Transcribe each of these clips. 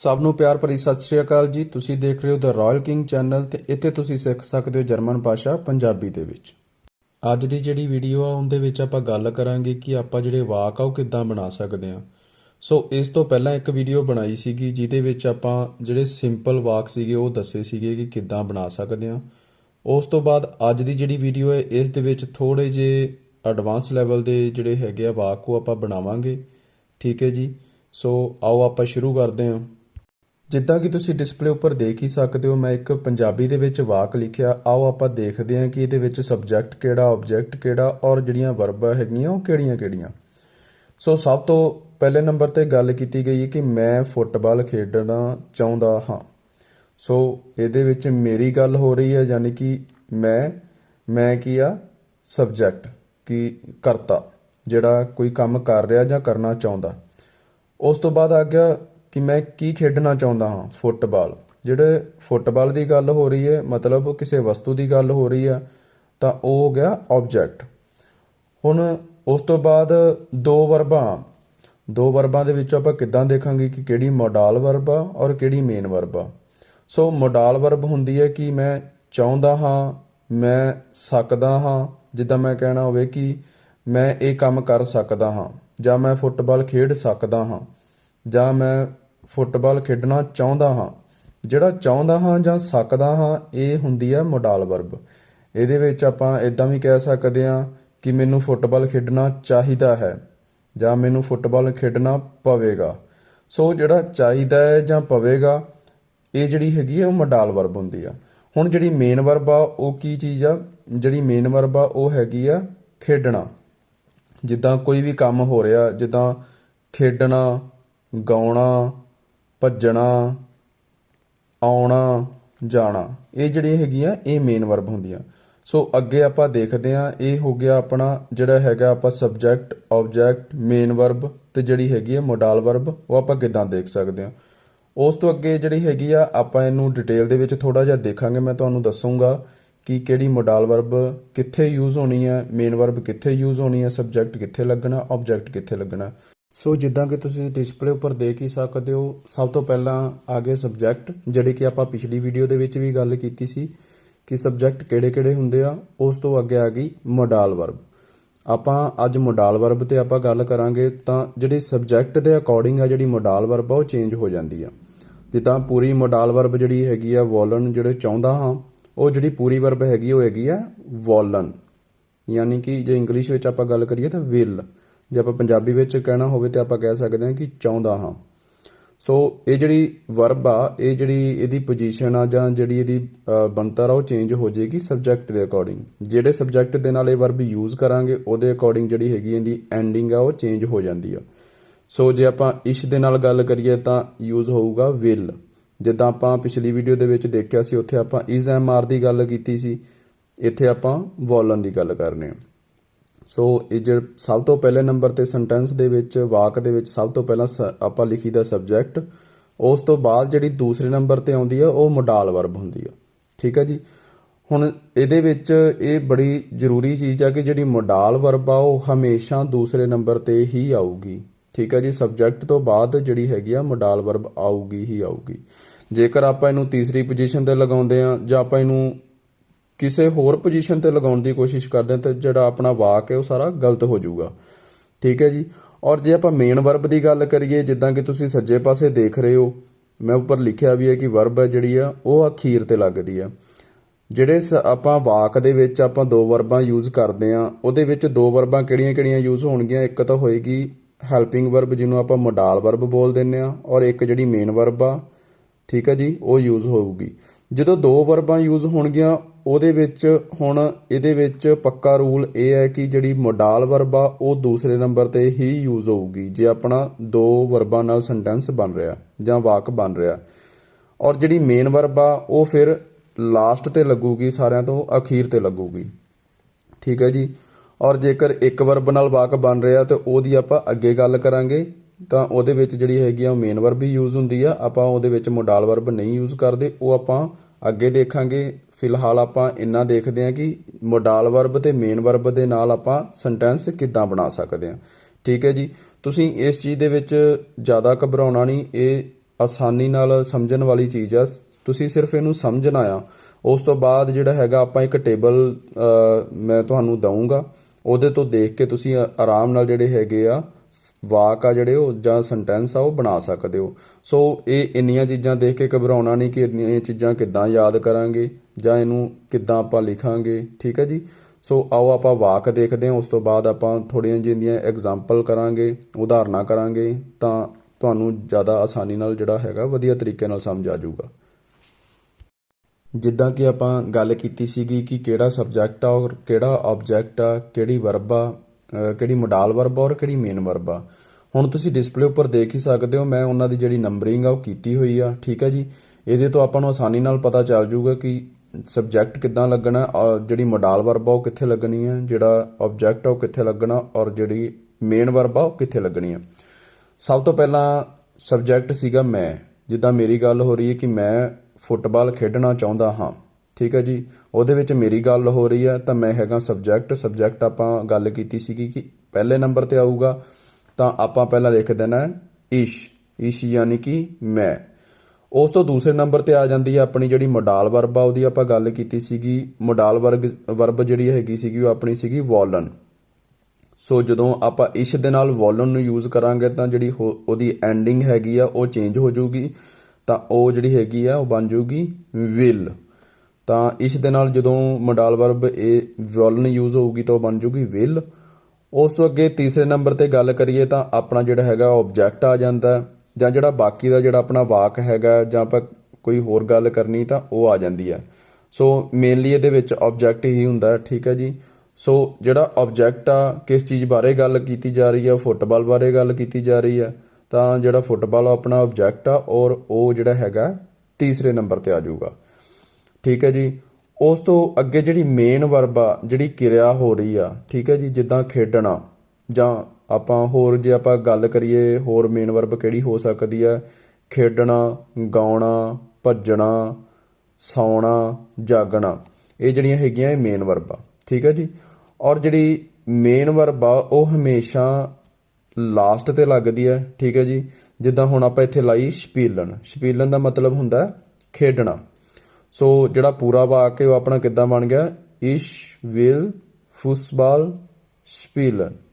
ਸਭ ਨੂੰ ਪਿਆਰ ਭਰੀ ਸਤਿ ਸ਼੍ਰੀ ਅਕਾਲ ਜੀ। ਤੁਸੀਂ ਦੇਖ ਰਹੇ ਹੋ ਦ ਰਾਇਲ ਕਿੰਗ ਚੈਨਲ ਤੇ ਇੱਥੇ ਤੁਸੀਂ ਸਿੱਖ ਸਕਦੇ ਹੋ ਜਰਮਨ ਭਾਸ਼ਾ ਪੰਜਾਬੀ ਦੇ ਵਿੱਚ। ਅੱਜ ਦੀ ਜਿਹੜੀ ਵੀਡੀਓ ਆ, ਉਹਦੇ ਵਿੱਚ ਆਪਾਂ ਗੱਲ ਕਰਾਂਗੇ ਕਿ ਆਪਾਂ ਜਿਹੜੇ ਵਾਕ ਆ, ਉਹ ਕਿੱਦਾਂ ਬਣਾ ਸਕਦੇ ਆ ਸੋ ਇਸ ਤੋਂ ਪਹਿਲਾਂ ਇੱਕ ਵੀਡੀਓ ਬਣਾਈ ਸੀਗੀ, ਜਿਹਦੇ ਵਿੱਚ ਆਪਾਂ ਜਿਹੜੇ ਸਿੰਪਲ ਵਾਕ ਸੀਗੇ, ਉਹ ਦੱਸੇ ਸੀਗੇ ਕਿ ਕਿੱਦਾਂ ਬਣਾ ਸਕਦੇ ਆ ਉਸ ਤੋਂ ਬਾਅਦ ਅੱਜ ਦੀ ਜਿਹੜੀ ਵੀਡੀਓ ਹੈ, ਇਸ ਦੇ ਵਿੱਚ ਥੋੜੇ ਜਿਹੇ ਐਡਵਾਂਸ ਲੈਵਲ ਦੇ ਜਿਹੜੇ ਹੈਗੇ ਆ ਵਾਕ, ਉਹ ਆਪਾਂ ਬਣਾਵਾਂਗੇ। ਠੀਕ ਹੈ ਜੀ। ਸੋ ਆਓ ਆਪਾਂ ਸ਼ੁਰੂ ਕਰਦੇ ਹਾਂ। ਜਿੱਦਾਂ ਕਿ ਤੁਸੀਂ ਡਿਸਪਲੇ ਉੱਪਰ ਦੇਖ ਹੀ ਸਕਦੇ ਹੋ, ਮੈਂ ਇੱਕ ਪੰਜਾਬੀ ਦੇ ਵਿੱਚ ਵਾਕ ਲਿਖਿਆ। ਆਓ ਆਪਾਂ ਦੇਖਦੇ ਹਾਂ ਕਿ ਇਹਦੇ ਵਿੱਚ ਸਬਜੈਕਟ ਕਿਹੜਾ ਆਬਜੈਕਟ ਕਿਹੜਾ ਔਰ ਜਿਹੜੀਆਂ ਵਰਬਾਂ ਹੈਗੀਆਂ ਉਹ ਕਿਹੜੀਆਂ-ਕਿਹੜੀਆਂ ਸੋ ਸਭ ਤੋਂ ਪਹਿਲੇ ਨੰਬਰ ਤੇ ਗੱਲ ਕੀਤੀ ਗਈ ਹੈ ਕਿ ਮੈਂ ਫੁੱਟਬਾਲ ਖੇਡਣਾ ਚਾਹੁੰਦਾ ਹਾਂ। ਸੋ ਇਹਦੇ ਵਿੱਚ ਮੇਰੀ ਗੱਲ ਹੋ ਰਹੀ ਹੈ, ਯਾਨੀ ਕਿ ਮੈਂ ਮੈਂ ਕੀ ਆ? ਸਬਜੈਕਟ ਕੀ ਕਰਤਾ, ਜਿਹੜਾ ਕੋਈ ਕੰਮ ਕਰ ਰਿਹਾ ਜਾਂ ਕਰਨਾ ਚਾਹੁੰਦਾ। ਉਸ ਤੋਂ ਬਾਅਦ ਆ ਗਿਆ ਕਿ ਮੈਂ ਕੀ ਖੇਡਣਾ ਚਾਹੁੰਦਾ ਹਾਂ ਫੁੱਟਬਾਲ। ਜਿਹੜੇ ਫੁੱਟਬਾਲ ਦੀ ਗੱਲ ਹੋ ਰਹੀ ਹੈ, ਮਤਲਬ ਕਿਸੇ ਵਸਤੂ ਦੀ ਗੱਲ ਹੋ ਰਹੀ ਆ ਤਾਂ ਉਹ ਹੋ ਗਿਆ ਆਬਜੈਕਟ ਹੁਣ ਉਸ ਤੋਂ ਬਾਅਦ ਦੋ ਵਰਬਾਂ। ਦੋ ਵਰਬਾਂ ਦੇ ਵਿੱਚੋਂ ਆਪਾਂ ਕਿੱਦਾਂ ਦੇਖਾਂਗੇ ਕਿ ਕਿਹੜੀ ਮੋਡਾਲ ਵਰਬ ਆ ਔਰ ਕਿਹੜੀ ਮੇਨ ਵਰਬ ਆ। ਸੋ ਮੋਡਾਲ ਵਰਬ ਹੁੰਦੀ ਹੈ ਕਿ ਮੈਂ ਚਾਹੁੰਦਾ ਹਾਂ, ਮੈਂ ਸਕਦਾ ਹਾਂ, ਜਿੱਦਾਂ ਮੈਂ ਕਹਿਣਾ ਹੋਵੇ ਕਿ ਮੈਂ ਇਹ ਕੰਮ ਕਰ ਸਕਦਾ ਹਾਂ, ਜਾਂ ਮੈਂ ਫੁੱਟਬਾਲ ਖੇਡ ਸਕਦਾ ਹਾਂ, ਜਾਂ ਮੈਂ ਫੁੱਟਬਾਲ ਖੇਡਣਾ ਚਾਹੁੰਦਾ ਹਾਂ। ਜਿਹੜਾ ਚਾਹੁੰਦਾ ਹਾਂ ਜਾਂ ਸਕਦਾ ਹਾਂ, ਇਹ ਹੁੰਦੀ ਹੈ ਮੋਡਾਲ ਵਰਬ। ਇਹਦੇ ਵਿੱਚ ਆਪਾਂ ਇਦਾਂ ਵੀ ਕਹਿ ਸਕਦੇ ਹਾਂ ਕਿ ਮੈਨੂੰ ਫੁੱਟਬਾਲ ਖੇਡਣਾ ਚਾਹੀਦਾ ਹੈ ਜਾਂ ਮੈਨੂੰ ਫੁੱਟਬਾਲ ਖੇਡਣਾ ਪਵੇਗਾ। ਸੋ ਜਿਹੜਾ ਚਾਹੀਦਾ ਹੈ ਜਾਂ ਪਵੇਗਾ, ਇਹ ਜਿਹੜੀ ਹੈਗੀ ਹੈ ਉਹ ਮੋਡਾਲ ਵਰਬ ਹੁੰਦੀ ਆ। ਹੁਣ ਜਿਹੜੀ ਮੇਨ ਵਰਬ ਆ, ਉਹ ਕੀ ਚੀਜ਼ ਆ? ਜਿਹੜੀ ਮੇਨ ਵਰਬ ਆ, ਉਹ ਹੈਗੀ ਆ ਖੇਡਣਾ। ਜਿੱਦਾਂ ਕੋਈ ਵੀ ਕੰਮ ਹੋ ਰਿਹਾ, ਜਿੱਦਾਂ ਖੇਡਣਾ, ਗਾਉਣਾ ਭੱਜਣਾ, ਆਉਣਾ, ਜਾਣਾ। ਇਹ ਜਿਹੜੀਆਂ ਹੈਗੀਆਂ, ਇਹ ਮੇਨ ਵਰਬ ਹੁੰਦੀਆਂ। ਸੋ ਅੱਗੇ ਆਪਾਂ ਦੇਖਦੇ ਹਾਂ, ਇਹ ਹੋ ਗਿਆ ਆਪਣਾ ਜਿਹੜਾ ਹੈਗਾ ਆਪਾਂ ਸਬਜੈਕਟ ਆਬਜੈਕਟ ਮੇਨ ਵਰਬ ਤੇ ਜਿਹੜੀ ਹੈਗੀ ਹੈ ਮੋਡਾਲ ਵਰਬ ਉਹ ਆਪਾਂ ਕਿਦਾਂ ਦੇਖ ਸਕਦੇ ਹਾਂ। ਉਸ ਤੋਂ ਅੱਗੇ ਜਿਹੜੀ ਹੈਗੀ ਆ, ਆਪਾਂ ਇਹਨੂੰ ਡਿਟੇਲ ਦੇ ਵਿੱਚ ਥੋੜਾ ਜਿਹਾ ਦੇਖਾਂਗੇ, ਮੈਂ ਤੁਹਾਨੂੰ ਦੱਸੂਗਾ ਕਿ ਕਿਹੜੀ ਮੋਡਾਲ ਵਰਬ ਕਿੱਥੇ ਯੂਜ਼ ਹੋਣੀ ਹੈ ਮੇਨ ਵਰਬ ਕਿੱਥੇ ਯੂਜ਼ ਹੋਣੀ ਹੈ ਸਬਜੈਕਟ ਕਿੱਥੇ ਲੱਗਣਾ ਆਬਜੈਕਟ ਕਿੱਥੇ ਲੱਗਣਾ। ਸੋ ਜਿੱਦਾਂ ਕਿ ਤੁਸੀਂ ਡਿਸਪਲੇ ਉੱਪਰ ਦੇਖ ਹੀ ਸਕਦੇ ਹੋ, ਸਭ ਤੋਂ ਪਹਿਲਾਂ ਆ ਗਏ ਸਬਜੈਕਟ ਜਿਹੜੇ ਕਿ ਆਪਾਂ ਪਿਛਲੀ ਵੀਡੀਓ ਦੇ ਵਿੱਚ ਵੀ ਗੱਲ ਕੀਤੀ ਸੀ ਕਿ ਸਬਜੈਕਟ ਕਿਹੜੇ-ਕਿਹੜੇ ਹੁੰਦੇ ਆ, ਉਸ ਤੋਂ ਅੱਗੇ ਆ ਗਈ ਮੋਡਾਲ ਵਰਬ ਆਪਾਂ ਅੱਜ ਮੋਡਾਲ ਵਰਬ ਤੇ ਆਪਾਂ ਗੱਲ ਕਰਾਂਗੇ ਤਾਂ ਜਿਹੜੀ ਸਬਜੈਕਟ ਦੇ ਅਕੋਰਡਿੰਗ ਆ ਜਿਹੜੀ ਮੋਡਾਲ ਵਰਬ ਆ, ਉਹ ਚੇਂਜ ਹੋ ਜਾਂਦੀ ਆ। ਜਿੱਦਾਂ ਪੂਰੀ ਮੋਡਾਲ ਵਰਬ ਜਿਹੜੀ ਹੈਗੀ ਆ, ਵੋਲਨ ਜਿਹੜੇ ਚਾਹੁੰਦਾ ਹਾਂ, ਉਹ ਜਿਹੜੀ ਪੂਰੀ ਵਰਬ ਹੈਗੀ ਉਹ ਹੈਗੀ ਆ ਵੋਲਨ। ਯਾਨੀ ਕਿ ਜੇ ਇੰਗਲਿਸ਼ ਵਿੱਚ ਆਪਾਂ ਗੱਲ ਕਰੀਏ ਤਾਂ ਵਿਲ ਜੇ ਆਪਾਂ ਪੰਜਾਬੀ ਵਿੱਚ ਕਹਿਣਾ ਹੋਵੇ ਤੇ ਆਪਾਂ ਕਹਿ ਸਕਦੇ ਹਾਂ ਕਿ ਚਾਹੁੰਦਾ ਹਾਂ। ਸੋ ਇਹ ਜਿਹੜੀ ਵਰਬ ਆ, ਇਹ ਜਿਹੜੀ ਇਹਦੀ ਪੋਜੀਸ਼ਨ ਆ ਜਾਂ ਜਿਹੜੀ ਇਹਦੀ ਬਣਤਰ ਆ, ਉਹ ਚੇਂਜ ਹੋ ਜਾਏਗੀ ਸਬਜੈਕਟ ਦੇ ਅਕੋਰਡਿੰਗ ਜਿਹੜੇ ਸਬਜੈਕਟ ਦੇ ਨਾਲ ਇਹ ਵਰਬ ਯੂਜ਼ ਕਰਾਂਗੇ, ਉਹਦੇ ਅਕੋਰਡਿੰਗ ਜਿਹੜੀ ਹੈਗੀ ਇਹਦੀ ਐਂਡਿੰਗ ਆ, ਉਹ ਚੇਂਜ ਹੋ ਜਾਂਦੀ ਆ। ਸੋ ਜੇ ਆਪਾਂ ਇਸ਼ ਦੇ ਨਾਲ ਗੱਲ ਕਰੀਏ ਤਾਂ ਯੂਜ਼ ਹੋਊਗਾ ਵਿਲ ਜਿੱਦਾਂ ਆਪਾਂ ਪਿਛਲੀ ਵੀਡੀਓ ਦੇ ਵਿੱਚ ਦੇਖਿਆ ਸੀ, ਉੱਥੇ ਆਪਾਂ ਇਜ਼ ਐਮ ਆਰ ਦੀ ਗੱਲ ਕੀਤੀ ਸੀ। ਇੱਥੇ ਆਪਾਂ ਵੋਲਨ ਦੀ ਗੱਲ ਕਰਨੇ ਆ। ਸੋ ਇਹ ਜਿਹੜਾ ਸਭ ਤੋਂ ਪਹਿਲੇ ਨੰਬਰ ਤੇ ਸੈਂਟੈਂਸ ਦੇ ਵਿੱਚ, ਵਾਕ ਦੇ ਵਿੱਚ ਸਭ ਤੋਂ ਪਹਿਲਾਂ ਸ- ਆਪਾਂ ਲਿਖੀਦਾ ਸਬਜੈਕਟ ਉਸ ਤੋਂ ਬਾਅਦ ਜਿਹੜੀ ਦੂਸਰੇ ਨੰਬਰ ਤੇ ਆਉਂਦੀ ਆ, ਉਹ ਮੋਡਾਲ ਵਰਬ ਹੁੰਦੀ ਆ। ਠੀਕ ਆ ਜੀ? ਹੁਣ ਇਹਦੇ ਵਿੱਚ ਇਹ ਬੜੀ ਜ਼ਰੂਰੀ ਚੀਜ਼ ਆ ਕਿ ਜਿਹੜੀ ਮੋਡਾਲ ਵਰਬ ਆ, ਉਹ ਹਮੇਸ਼ਾ ਦੂਸਰੇ ਨੰਬਰ ਤੇ ਹੀ ਆਊਗੀ। ਠੀਕ ਆ ਜੀ? ਸਬਜੈਕਟ ਤੋਂ ਬਾਅਦ ਜਿਹੜੀ ਹੈਗੀ ਆ ਮੋਡਾਲ ਵਰਬ ਆਊਗੀ ਹੀ ਆਊਗੀ। ਜੇਕਰ ਆਪਾਂ ਇਹਨੂੰ ਤੀਸਰੀ ਪੋਜੀਸ਼ਨ ਤੇ ਲਗਾਉਂਦੇ ਆ, ਜਾਂ ਆਪਾਂ ਇਹਨੂੰ ਕਿਸੇ ਹੋਰ ਪੋਜੀਸ਼ਨ ਤੇ ਲਗਾਉਣ ਦੀ ਕੋਸ਼ਿਸ਼ ਕਰਦੇ ਹਾਂ ਤਾਂ ਜਿਹੜਾ ਆਪਣਾ ਵਾਕ ਹੈ ਉਹ ਸਾਰਾ ਗਲਤ ਹੋ ਜਾਊਗਾ। ਠੀਕ ਹੈ ਜੀ? ਔਰ ਜੇ ਆਪਾਂ ਮੇਨ ਵਰਬ ਦੀ ਗੱਲ ਕਰੀਏ, ਜਿੱਦਾਂ ਕਿ ਤੁਸੀਂ ਸੱਜੇ ਪਾਸੇ ਦੇਖ ਰਹੇ ਹੋ, ਮੈਂ ਉੱਪਰ ਲਿਖਿਆ ਵੀ ਹੈ ਕਿ ਵਰਬ ਹੈ ਜਿਹੜੀ ਆ, ਉਹ ਅਖੀਰ ਤੇ ਲੱਗਦੀ ਆ। ਜਿਹੜੇ ਸ- ਆਪਾਂ ਵਾਕ ਦੇ ਵਿੱਚ ਆਪਾਂ ਦੋ ਵਰਬਾਂ ਯੂਜ਼ ਕਰਦੇ ਆ ਉਹਦੇ ਵਿੱਚ ਦੋ ਵਰਬਾਂ ਕਿਹੜੀਆਂ-ਕਿਹੜੀਆਂ ਯੂਜ਼ ਹੋਣਗੀਆਂ? ਇੱਕ ਤਾਂ ਹੋਏਗੀ ਹੈਲਪਿੰਗ ਵਰਬ ਜਿਹਨੂੰ ਆਪਾਂ ਮੋਡਾਲ ਵਰਬ ਬੋਲ ਦਿੰਨੇ ਆ ਔਰ ਇੱਕ ਜਿਹੜੀ ਮੇਨ ਵਰਬ ਆ, ਠੀਕ ਹੈ ਜੀ, ਉਹ ਯੂਜ਼ ਹੋਊਗੀ। ਜਦੋਂ ਦੋ ਵਰਬਾਂ ਯੂਜ਼ ਹੋਣਗੀਆਂ ਉਹਦੇ ਵਿੱਚ ਹੁਣ ਇਹਦੇ ਵਿੱਚ ਪੱਕਾ ਰੂਲ ਇਹ ਹੈ ਕਿ ਜਿਹੜੀ ਮੋਡਾਲ ਵਰਬ ਆ, ਉਹ ਦੂਸਰੇ ਨੰਬਰ ਤੇ ਹੀ ਯੂਜ਼ ਹੋਊਗੀ, ਜੇ ਆਪਣਾ ਦੋ ਵਰਬਾਂ ਨਾਲ ਸੈਂਟੈਂਸ ਬਣ ਰਿਹਾ, ਜਾਂ ਵਾਕ ਬਣ ਰਿਹਾ। ਔਰ ਜਿਹੜੀ ਮੇਨ ਵਰਬ ਆ, ਉਹ ਫਿਰ ਲਾਸਟ ਤੇ ਲੱਗੂਗੀ ਸਾਰਿਆਂ ਤੋਂ, ਅਖੀਰ ਤੇ ਲੱਗੂਗੀ। ਠੀਕ ਹੈ ਜੀ? ਔਰ ਜੇਕਰ ਇੱਕ ਵਰਬ ਨਾਲ ਵਾਕ ਬਣ ਰਿਹਾ ਤੇ ਉਹਦੀ ਆਪਾਂ ਅੱਗੇ ਗੱਲ ਕਰਾਂਗੇ, ਤਾਂ ਉਹਦੇ ਵਿੱਚ ਜਿਹੜੀ ਹੈਗੀ ਆ ਮੇਨ ਵਰਬ ਹੀ ਯੂਜ਼ ਹੁੰਦੀ ਆ। ਆਪਾਂ ਉਹਦੇ ਵਿੱਚ ਮੋਡਾਲ ਵਰਬ ਨਹੀਂ ਯੂਜ਼ ਕਰਦੇ, ਉਹ ਆਪਾਂ ਅੱਗੇ ਦੇਖਾਂਗੇ। ਫਿਲਹਾਲ ਆਪਾਂ ਇੰਨਾ ਦੇਖਦੇ ਹਾਂ ਕਿ ਮੋਡਾਲ ਵਰਬ ਤੇ ਮੇਨ ਵਰਬ ਦੇ ਨਾਲ ਆਪਾਂ ਸੈਂਟੈਂਸ ਕਿੱਦਾਂ ਬਣਾ ਸਕਦੇ ਹਾਂ। ਠੀਕ ਹੈ ਜੀ? ਤੁਸੀਂ ਇਸ ਚੀਜ਼ ਦੇ ਵਿੱਚ ਜ਼ਿਆਦਾ ਘਬਰਾਉਣਾ ਨਹੀਂ, ਇਹ ਆਸਾਨੀ ਨਾਲ ਸਮਝਣ ਵਾਲੀ ਚੀਜ਼ ਆ। ਤੁਸੀਂ ਸਿਰਫ ਇਹਨੂੰ ਸਮਝਣਾ ਆ। ਉਸ ਤੋਂ ਬਾਅਦ ਜਿਹੜਾ ਹੈਗਾ ਆਪਾਂ ਇੱਕ ਟੇਬਲ ਮੈਂ ਤੁਹਾਨੂੰ ਦਊਂਗਾ। ਉਹਦੇ ਤੋਂ ਦੇਖ ਕੇ ਤੁਸੀਂ ਆਰਾਮ ਨਾਲ ਜਿਹੜੇ ਹੈਗੇ ਆ, ਵਾਕ ਆ ਜਿਹੜੇ ਉਹ ਜਾਂ ਸੈਂਟੈਂਸ ਆ ਉਹ ਬਣਾ ਸਕਦੇ ਹੋ। ਸੋ ਇਹ ਇੰਨੀਆਂ ਚੀਜ਼ਾਂ ਦੇਖ ਕੇ ਘਬਰਾਉਣਾ ਨਹੀਂ ਕਿ ਇੰਨੀਆਂ ਚੀਜ਼ਾਂ ਕਿੱਦਾਂ ਯਾਦ ਕਰਾਂਗੇ। ਜਾਂ ਇਹਨੂੰ ਕਿੱਦਾਂ ਆਪਾਂ ਲਿਖਾਂਗੇ, ਠੀਕ ਹੈ ਜੀ? ਸੋ ਆਓ ਆਪਾਂ ਵਾਕ ਦੇਖਦੇ ਹਾਂ, ਉਸ ਤੋਂ ਬਾਅਦ ਆਪਾਂ ਥੋੜੀਆਂ ਜਿਹੀਆਂ ਐਗਜ਼ਾਮਪਲ ਕਰਾਂਗੇ, ਉਦਾਹਰਨਾਂ ਕਰਾਂਗੇ, ਤਾਂ ਤੁਹਾਨੂੰ ਜ਼ਿਆਦਾ ਆਸਾਨੀ ਨਾਲ ਜਿਹੜਾ ਹੈਗਾ ਵਧੀਆ ਤਰੀਕੇ ਨਾਲ ਸਮਝ ਆ ਜਾਊਗਾ। ਜਿੱਦਾਂ ਕਿ ਆਪਾਂ ਗੱਲ ਕੀਤੀ ਸੀਗੀ ਕਿ ਕਿਹੜਾ ਸਬਜੈਕਟ ਆ ਔਰ ਕਿਹੜਾ ਆਬਜੈਕਟ ਆ, ਕਿਹੜੀ ਵਰਬ ਆ ਕਿਹੜੀ ਮੋਡਾਲ ਵਰਬ ਆ ਔਰ ਕਿਹੜੀ ਮੇਨ ਵਰਬ ਆ। ਹੁਣ ਤੁਸੀਂ ਡਿਸਪਲੇ ਉੱਪਰ ਦੇਖ ਹੀ ਸਕਦੇ ਹੋ, ਮੈਂ ਉਹਨਾਂ ਦੀ ਜਿਹੜੀ ਨੰਬਰਿੰਗ ਆ ਉਹ ਕੀਤੀ ਹੋਈ ਆ, ਠੀਕ ਹੈ ਜੀ? ਇਹਦੇ ਤੋਂ ਆਪਾਂ ਨੂੰ ਆਸਾਨੀ ਨਾਲ ਪਤਾ ਚੱਲ ਜਾਊਗਾ ਕਿ ਸਬਜੈਕਟ ਕਿੱਦਾਂ ਲੱਗਣਾ ਔਰ ਜਿਹੜੀ ਮੋਡਾਲ ਵਰਬ ਆ ਉਹ ਕਿੱਥੇ ਲੱਗਣੀ ਹੈ ਜਿਹੜਾ ਆਬਜੈਕਟ ਆ ਉਹ ਕਿੱਥੇ ਲੱਗਣਾ, ਔਰ ਜਿਹੜੀ ਮੇਨ ਵਰਬ ਆ ਉਹ ਕਿੱਥੇ ਲੱਗਣੀ ਹੈ ਸਭ ਤੋਂ ਪਹਿਲਾਂ ਸਬਜੈਕਟ ਸੀਗਾ ਮੈਂ। ਜਿੱਦਾਂ ਮੇਰੀ ਗੱਲ ਹੋ ਰਹੀ ਹੈ ਕਿ ਮੈਂ ਫੁੱਟਬਾਲ ਖੇਡਣਾ ਚਾਹੁੰਦਾ ਹਾਂ, ਠੀਕ ਹੈ ਜੀ? ਉਹਦੇ ਵਿੱਚ ਮੇਰੀ ਗੱਲ ਹੋ ਰਹੀ ਹੈ, ਤਾਂ ਮੈਂ ਹੈਗਾ ਸਬਜੈਕਟ ਸਬਜੈਕਟ ਆਪਾਂ ਗੱਲ ਕੀਤੀ ਸੀਗੀ ਕਿ ਪਹਿਲੇ ਨੰਬਰ ਤੇ ਆਊਗਾ, ਤਾਂ ਆਪਾਂ ਪਹਿਲਾਂ ਲਿਖ ਦੇਣਾ, ਇਸ਼। ਇਸ਼ ਯਾਨੀ ਕਿ ਮੈਂ। ਉਸ ਤੋਂ ਦੂਸਰੇ ਨੰਬਰ ਤੇ ਆ ਜਾਂਦੀ ਹੈ ਆਪਣੀ ਜਿਹੜੀ ਮੋਡਾਲ ਵਰਬ ਆ ਉਹਦੀ ਆਪਾਂ ਗੱਲ ਕੀਤੀ ਸੀਗੀ। ਮੋਡਾਲ ਵਰਗ ਵਰਬ ਜਿਹੜੀ ਹੈਗੀ ਸੀਗੀ ਉਹ ਆਪਣੀ ਸੀਗੀ ਵੋਲਨ। ਸੋ ਜਦੋਂ ਆਪਾਂ ਇਸ਼ ਦੇ ਨਾਲ ਵੋਲਨ ਨੂੰ ਯੂਜ਼ ਕਰਾਂਗੇ ਤਾਂ ਜਿਹੜੀ ਹੋ- ਉਹਦੀ ਐਂਡਿੰਗ ਹੈਗੀ ਆ ਉਹ ਚੇਂਜ ਹੋ ਜਾਊਗੀ। ਤਾਂ ਉਹ ਜਿਹੜੀ ਹੈਗੀ ਆ ਉਹ ਬਣ ਜਾਊਗੀ ਵਿਲ ਤਾਂ ਇਸ ਦੇ ਨਾਲ ਜਦੋਂ ਮੋਡਾਲ ਵਰਬ ਇਹ ਵੋਲਨ ਯੂਜ਼ ਹੋਊਗੀ ਤਾਂ ਉਹ ਬਣ ਜਾਊਗੀ ਵਿਲ ਉਸ ਤੋਂ ਅੱਗੇ ਤੀਸਰੇ ਨੰਬਰ ਤੇ ਗੱਲ ਕਰੀਏ ਤਾਂ ਆਪਣਾ ਜਿਹੜਾ ਹੈਗਾ ਆਬਜੈਕਟ ਆ ਜਾਂਦਾ। ਹੈ, ਜਾਂ ਜਿਹੜਾ ਬਾਕੀ ਦਾ ਜਿਹੜਾ ਆਪਣਾ ਵਾਕ ਹੈਗਾ ਜਾਂ ਆਪਾਂ ਕੋਈ ਹੋਰ ਗੱਲ ਕਰਨੀ ਤਾਂ ਉਹ ਆ ਜਾਂਦੀ ਹੈ। ਸੋ ਮੇਨਲੀ ਇਹਦੇ ਵਿੱਚ ਆਬਜੈਕਟ ਹੀ ਹੁੰਦਾ, ਠੀਕ ਹੈ ਜੀ। ਸੋ ਜਿਹੜਾ ਆਬਜੈਕਟ ਆ, ਕਿਸ ਚੀਜ਼ ਬਾਰੇ ਗੱਲ ਕੀਤੀ ਜਾ ਰਹੀ ਹੈ, ਫੁੱਟਬਾਲ ਬਾਰੇ ਗੱਲ ਕੀਤੀ ਜਾ ਰਹੀ ਹੈ, ਤਾਂ ਜਿਹੜਾ ਫੁੱਟਬਾਲ ਆਪਣਾ ਆਬਜੈਕਟ ਆ, ਔਰ ਉਹ ਜਿਹੜਾ ਹੈਗਾ ਤੀਸਰੇ ਨੰਬਰ ਤੇ ਆ ਜਾਊਗਾ। ਠੀਕ ਹੈ ਜੀ। ਉਸ ਤੋਂ ਅੱਗੇ ਜਿਹੜੀ ਮੇਨ ਵਰਬ ਆ, ਜਿਹੜੀ ਕਿਰਿਆ ਹੋ ਰਹੀ ਆ, ਠੀਕ ਹੈ ਜੀ, ਜਿੱਦਾਂ ਖੇਡਣਾ ਜਾਂ ਆਪਾਂ ਹੋਰ ਜੇ ਆਪਾਂ ਗੱਲ ਕਰੀਏ ਹੋਰ ਮੇਨ ਵਰਬ ਕਿਹੜੀ ਹੋ ਸਕਦੀ ਹੈ? ਖੇਡਣਾ, ਗਾਉਣਾ, ਭੱਜਣਾ, ਸੌਣਾ, ਜਾਗਣਾ। ਇਹ ਜਿਹੜੀਆਂ ਹੈਗੀਆਂ ਇਹ ਮੇਨ ਵਰਬ ਆ। ਠੀਕ ਹੈ ਜੀ? ਔਰ ਜਿਹੜੀ ਮੇਨ ਵਰਬ ਆ, ਉਹ ਹਮੇਸ਼ਾ ਲਾਸਟ ਤੇ ਲੱਗਦੀ ਹੈ। ਠੀਕ ਹੈ ਜੀ? ਜਿੱਦਾਂ ਹੁਣ ਆਪਾਂ ਇੱਥੇ ਲਾਈ ਸਪੀਲਨ। ਸਪੀਲਨ ਦਾ ਮਤਲਬ ਹੁੰਦਾ ਖੇਡਣਾ। ਸੋ ਜਿਹੜਾ ਪੂਰਾ ਵਾਕ ਹੈ, ਉਹ ਆਪਣਾ ਕਿੱਦਾਂ ਬਣ ਗਿਆ? ਇਸ਼, ਵਿਲ ਫੁੱਟਬਾਲ ਸਪੀਲਨ।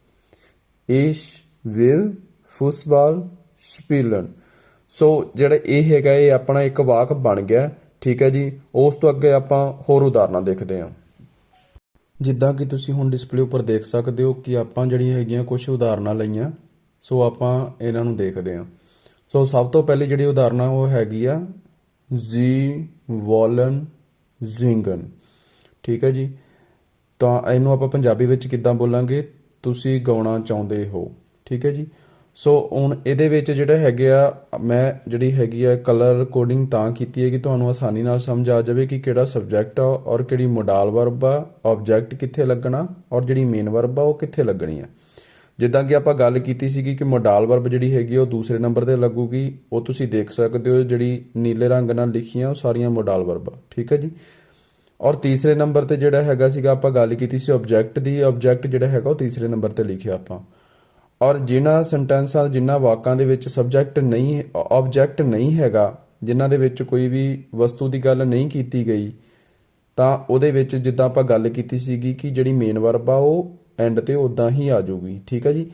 ਇਸ਼ ਵਿਲ ਫੁੱਟਬਾਲ ਸਪੀਲਨ ਸੋ ਜਿਹੜਾ ਇਹ ਹੈਗਾ, ਇਹ ਆਪਣਾ ਇੱਕ ਵਾਕ ਬਣ ਗਿਆ। ਠੀਕ ਹੈ ਜੀ? ਉਸ ਤੋਂ ਅੱਗੇ ਆਪਾਂ ਹੋਰ ਉਦਾਹਰਨਾਂ ਦੇਖਦੇ ਹਾਂ। ਜਿੱਦਾਂ ਕਿ ਤੁਸੀਂ ਹੁਣ ਡਿਸਪਲੇ ਉੱਪਰ ਦੇਖ ਸਕਦੇ ਹੋ ਕਿ ਆਪਾਂ ਜਿਹੜੀਆਂ ਹੈਗੀਆਂ ਕੁਝ ਉਦਾਹਰਨਾਂ ਲਈਆਂ, ਸੋ ਆਪਾਂ ਇਹਨਾਂ ਨੂੰ ਦੇਖਦੇ ਹਾਂ। ਸੋ, ਸਭ ਤੋਂ ਪਹਿਲੀ ਜਿਹੜੀ ਉਦਾਹਰਨਾਂ ਉਹ ਹੈਗੀ ਆ, ਜੀ ਵੋਲਨ ਜ਼ਿੰਗਨ। ਠੀਕ ਹੈ ਜੀ? ਤਾਂ ਇਹਨੂੰ ਆਪਾਂ ਪੰਜਾਬੀ ਵਿੱਚ ਕਿੱਦਾਂ ਬੋਲਾਂਗੇ? ਤੁਸੀਂ ਗਾਉਣਾ ਚਾਹੁੰਦੇ ਹੋ। ਠੀਕ ਹੈ ਜੀ? ਸੋ ਹੁਣ ਇਹਦੇ ਵਿੱਚ ਜਿਹੜਾ ਹੈਗੇ ਆ, ਮੈਂ ਜਿਹੜੀ ਹੈਗੀ ਆ ਕਲਰ ਕੋਡਿੰਗ ਤਾਂ ਕੀਤੀ ਹੈ ਕਿ ਤੁਹਾਨੂੰ ਆਸਾਨੀ ਨਾਲ ਸਮਝ ਆ ਜਾਵੇ ਕਿ ਕਿਹੜਾ ਸਬਜੈਕਟ ਆ ਔਰ ਕਿਹੜੀ ਮੋਡਾਲ ਵਰਬ ਆ ਆਬਜੈਕਟ ਕਿੱਥੇ ਲੱਗਣਾ ਔਰ ਜਿਹੜੀ ਮੇਨ ਵਰਬ ਆ ਉਹ ਕਿੱਥੇ ਲੱਗਣੀ ਆ। ਜਿੱਦਾਂ ਕਿ ਆਪਾਂ ਗੱਲ ਕੀਤੀ ਸੀਗੀ ਕਿ ਮੋਡਾਲ ਵਰਬ ਜਿਹੜੀ ਹੈਗੀ ਆ ਉਹ ਦੂਸਰੇ ਨੰਬਰ ਤੇ ਲੱਗੂਗੀ, ਉਹ ਤੁਸੀਂ ਦੇਖ ਸਕਦੇ ਹੋ ਜਿਹੜੀ ਨੀਲੇ ਰੰਗ ਨਾਲ ਲਿਖੀਆਂ ਉਹ ਸਾਰੀਆਂ ਮੋਡਾਲ ਵਰਬ ਆ। ਠੀਕ ਹੈ ਜੀ? ਔਰ ਤੀਸਰੇ ਨੰਬਰ ਤੇ ਜਿਹੜਾ ਹੈਗਾ ਸੀਗਾ, ਆਪਾਂ ਗੱਲ ਕੀਤੀ ਸੀ ਆਬਜੈਕਟ ਦੀ। ਆਬਜੈਕਟ ਜਿਹੜਾ ਹੈਗਾ, ਉਹ ਤੀਸਰੇ ਨੰਬਰ ਤੇ ਲਿਖਿਆ ਆਪਾਂ। ਔਰ ਜਿਨ੍ਹਾਂ ਸੈਂਟੈਂਸਾਂ ਜਿਨ੍ਹਾਂ ਵਾਕਾਂ ਦੇ ਵਿੱਚ ਸਬਜੈਕਟ ਨਹੀਂ ਆਬਜੈਕਟ ਨਹੀਂ ਹੈਗਾ, ਜਿਨ੍ਹਾਂ ਦੇ ਵਿੱਚ ਕੋਈ ਵੀ ਵਸਤੂ ਦੀ ਗੱਲ ਨਹੀਂ ਕੀਤੀ ਗਈ, ਤਾਂ ਉਹਦੇ ਵਿੱਚ ਜਿੱਦਾਂ ਆਪਾਂ ਗੱਲ ਕੀਤੀ ਸੀਗੀ ਕਿ ਜਿਹੜੀ ਮੇਨ ਵਰਬ ਆ, ਉਹ ਐਂਡ ਤੇ ਉਦਾਂ ਹੀ ਆ ਜਾਊਗੀ। ਠੀਕ ਹੈ ਜੀ?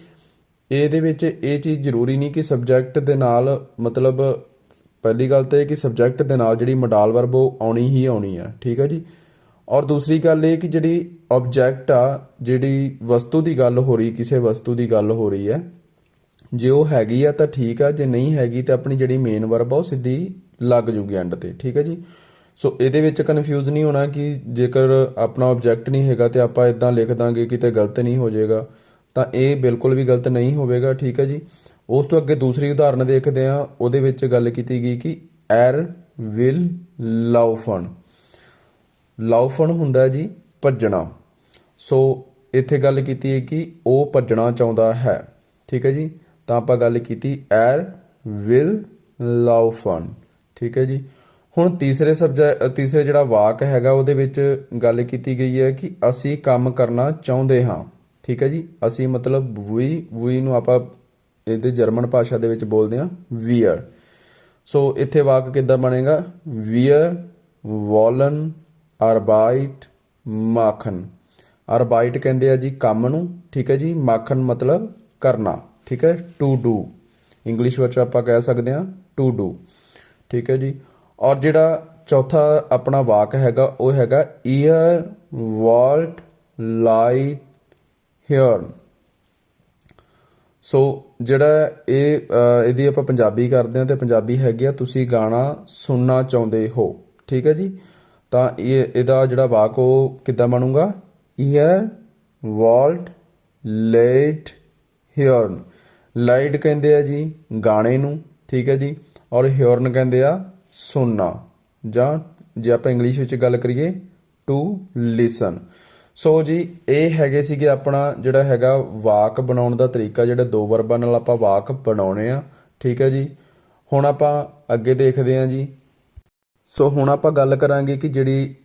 ਇਹਦੇ ਵਿੱਚ ਇਹ ਚੀਜ਼ ਜ਼ਰੂਰੀ ਨਹੀਂ ਕਿ ਸਬਜੈਕਟ ਦੇ ਨਾਲ ਮਤਲਬ ਪਹਿਲੀ ਗੱਲ ਤਾਂ ਇਹ ਕਿ ਸਬਜੈਕਟ ਦੇ ਨਾਲ ਜਿਹੜੀ ਮੋਡਾਲ ਵਰਬ ਉਹ ਆਉਣੀ ਹੀ ਆਉਣੀ ਆ, ਠੀਕ ਹੈ ਜੀ? ਔਰ ਦੂਸਰੀ ਗੱਲ ਇਹ ਕਿ ਜਿਹੜੀ ਆਬਜੈਕਟ ਆ, ਜਿਹੜੀ ਵਸਤੂ ਦੀ ਗੱਲ ਹੋ ਰਹੀ, ਕਿਸੇ ਵਸਤੂ ਦੀ ਗੱਲ ਹੋ ਰਹੀ ਹੈ, ਜੇ ਉਹ ਹੈਗੀ ਆ ਤਾਂ ਠੀਕ ਆ, ਜੇ ਨਹੀਂ ਹੈਗੀ ਤਾਂ ਆਪਣੀ ਜਿਹੜੀ ਮੇਨ ਵਰਬ ਆ ਉਹ ਸਿੱਧੀ ਲੱਗ ਜੂਗੀ ਐਂਡ ਤੇ, ਠੀਕ ਹੈ ਜੀ? ਸੋ ਇਹਦੇ ਵਿੱਚ ਕਨਫਿਊਜ਼ ਨਹੀਂ ਹੋਣਾ ਕਿ ਜੇਕਰ ਆਪਣਾ ਆਬਜੈਕਟ ਨਹੀਂ ਹੈਗਾ ਤੇ ਆਪਾਂ ਇਦਾਂ ਲਿਖ ਦਾਂਗੇ ਕਿਤੇ ਗਲਤ ਨਹੀਂ ਹੋ ਜਾਏਗਾ, ਤਾਂ ਇਹ ਬਿਲਕੁਲ ਵੀ ਗਲਤ ਨਹੀਂ ਹੋਵੇਗਾ, ਠੀਕ ਹੈ ਜੀ? ਉਸ ਤੋਂ ਅੱਗੇ ਦੂਸਰੀ ਉਦਾਹਰਨ ਦੇਖਦੇ ਹਾਂ। ਉਹਦੇ ਵਿੱਚ ਗੱਲ ਕੀਤੀ ਗਈ ਕਿ ਐਰ ਵਿਲ ਲਾਉਫਨ। ਲਾਉਫਨ ਹੁੰਦਾ ਜੀ ਭੱਜਣਾ। ਸੋ ਇੱਥੇ ਗੱਲ ਕੀਤੀ ਹੈ ਕਿ ਉਹ ਭੱਜਣਾ ਚਾਹੁੰਦਾ ਹੈ। ਠੀਕ ਹੈ ਜੀ? ਤਾਂ ਆਪਾਂ ਗੱਲ ਕੀਤੀ ਐਰ ਵਿਲ ਲਾਉਫਨ। ਠੀਕ ਹੈ ਜੀ? ਹੁਣ ਤੀਸਰੇ ਸਬਜੈ, ਤੀਸਰੇ ਜਿਹੜਾ ਵਾਕ ਹੈਗਾ, ਉਹਦੇ ਵਿੱਚ ਗੱਲ ਕੀਤੀ ਗਈ ਹੈ ਕਿ ਅਸੀਂ ਕੰਮ ਕਰਨਾ ਚਾਹੁੰਦੇ ਹਾਂ। ਠੀਕ ਹੈ ਜੀ? ਅਸੀਂ ਮਤਲਬ ਵੀ ਵੀ ਨੂੰ ਆਪਾਂ ਇਹਦੇ ਜਰਮਨ ਭਾਸ਼ਾ ਦੇ ਵਿੱਚ ਬੋਲਦੇ ਹਾਂ, ਵੀਅਰ। ਸੋ ਇੱਥੇ ਵਾਕ ਕਿੱਦਾਂ ਬਣੇਗਾ? ਵੀਅਰ, ਵੋਲਨ ਆਰਬਾਈਟ ਮਾਖਨ ਆਰਬਾਈਟ ਕਹਿੰਦੇ ਆ ਜੀ ਕੰਮ ਨੂੰ, ਠੀਕ ਹੈ ਜੀ? ਮਾਖਨ ਮਤਲਬ ਕਰਨਾ, ਠੀਕ ਹੈ? ਟੂ ਡੂ ਇੰਗਲਿਸ਼ ਵਿੱਚ ਆਪਾਂ ਕਹਿ ਸਕਦੇ ਹਾਂ ਟੂ ਡੂ ਠੀਕ ਹੈ ਜੀ? ਔਰ ਜਿਹੜਾ ਚੌਥਾ ਆਪਣਾ ਵਾਕ ਹੈਗਾ, ਉਹ ਹੈਗਾ ਈਅਰ ਵਾਲਟ ਲਾਈਟ ਹਿਅਰਨ ਸੋ ਜਿਹੜਾ ਇਹ ਇਹਦੀ ਆਪਾਂ ਪੰਜਾਬੀ ਕਰਦੇ ਹਾਂ ਤੇ ਪੰਜਾਬੀ ਹੈਗੀ ਆ, ਤੁਸੀਂ ਗਾਣਾ ਸੁਣਨਾ ਚਾਹੁੰਦੇ ਹੋ। ਠੀਕ ਹੈ ਜੀ? ਤਾਂ ਇਹ, ਇਹਦਾ ਜਿਹੜਾ ਵਾਕ ਉਹ ਕਿੱਦਾਂ ਬਣੂਗਾ? ਈਅਰ ਵਾਲਟ ਲੇਟ ਹਿਅਰਨ ਲਾਈਟ ਕਹਿੰਦੇ ਆ ਜੀ ਗਾਣੇ ਨੂੰ, ਠੀਕ ਹੈ ਜੀ? ਔਰ ਹਿਅਰਨ ਕਹਿੰਦੇ ਆ ਸੁਣਨਾ। ਜਾਂ ਜੇ ਆਪਾਂ ਇੰਗਲਿਸ਼ ਵਿੱਚ ਗੱਲ ਕਰੀਏ ਟੂ ਲਿਸਨ ਸੋ ਜੀ, ਇਹ ਹੈਗੇ ਸੀਗੇ ਆਪਣਾ ਜਿਹੜਾ ਹੈਗਾ ਵਾਕ ਬਣਾਉਣ ਦਾ ਤਰੀਕਾ, ਜਿਹੜਾ ਦੋ ਵਰਬਾਂ ਨਾਲ ਆਪਾਂ ਵਾਕ ਬਣਾਉਣੇ ਆ। ਠੀਕ ਹੈ ਜੀ? ਹੁਣ ਆਪਾਂ ਅੱਗੇ ਦੇਖਦੇ ਹਾਂ ਜੀ। ਸੋ ਹੁਣ ਆਪਾਂ ਗੱਲ ਕਰਾਂਗੇ ਕਿ ਜਿਹੜੀ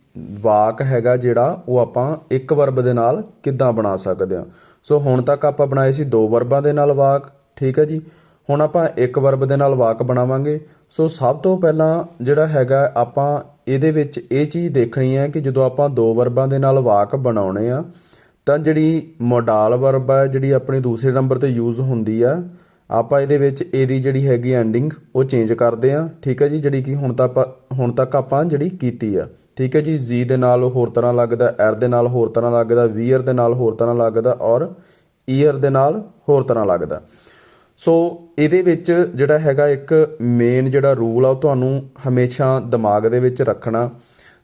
ਵਾਕ ਹੈਗਾ ਜਿਹੜਾ, ਉਹ ਆਪਾਂ ਇੱਕ ਵਰਬ ਦੇ ਨਾਲ ਕਿੱਦਾਂ ਬਣਾ ਸਕਦੇ ਹਾਂ। ਸੋ ਹੁਣ ਤੱਕ ਆਪਾਂ ਬਣਾਏ ਸੀ ਦੋ ਵਰਬਾਂ ਦੇ ਨਾਲ ਵਾਕ। ਠੀਕ ਹੈ ਜੀ? ਹੁਣ ਆਪਾਂ ਇੱਕ ਵਰਬ ਦੇ ਨਾਲ ਵਾਕ ਬਣਾਵਾਂਗੇ। ਸੋ ਸਭ ਤੋਂ ਪਹਿਲਾਂ ਜਿਹੜਾ ਹੈਗਾ, ਆਪਾਂ ਇਹਦੇ ਵਿੱਚ ਇਹ ਚੀਜ਼ ਦੇਖਣੀ ਹੈ ਕਿ ਜਦੋਂ ਆਪਾਂ ਦੋ ਵਰਬਾਂ ਦੇ ਨਾਲ ਵਾਕ ਬਣਾਉਣੇ ਆ, ਤਾਂ ਜਿਹੜੀ ਮੋਡਾਲ ਵਰਬ ਹੈ ਜਿਹੜੀ ਆਪਣੀ ਦੂਸਰੇ ਨੰਬਰ ਤੇ ਯੂਜ਼ ਹੁੰਦੀ ਆ, ਆਪਾਂ ਇਹਦੇ ਵਿੱਚ ਇਹਦੀ ਜਿਹੜੀ ਹੈਗੀ ਐਂਡਿੰਗ ਉਹ ਚੇਂਜ ਕਰਦੇ ਆ। ਠੀਕ ਹੈ ਜੀ? ਜਿਹੜੀ ਕਿ ਹੁਣ ਤੱਕ ਆਪਾਂ, ਹੁਣ ਤੱਕ ਆਪਾਂ ਜਿਹੜੀ ਕੀਤੀ ਆ। ਠੀਕ ਹੈ ਜੀ? ਜੀ ਦੇ ਨਾਲ ਹੋਰ ਤਰ੍ਹਾਂ ਲੱਗਦਾ ਐਰ ਦੇ ਨਾਲ ਹੋਰ ਤਰ੍ਹਾਂ ਲੱਗਦਾ ਵੀਅਰ ਦੇ ਨਾਲ ਹੋਰ ਤਰ੍ਹਾਂ ਲੱਗਦਾ ਔਰ ਈਅਰ ਦੇ ਨਾਲ ਹੋਰ ਤਰ੍ਹਾਂ ਲੱਗਦਾ। ਸੋ ਇਹਦੇ ਵਿੱਚ ਜਿਹੜਾ ਹੈਗਾ ਇੱਕ ਮੇਨ ਜਿਹੜਾ ਰੂਲ ਆ, ਉਹ ਤੁਹਾਨੂੰ ਹਮੇਸ਼ਾ ਦਿਮਾਗ ਦੇ ਵਿੱਚ ਰੱਖਣਾ।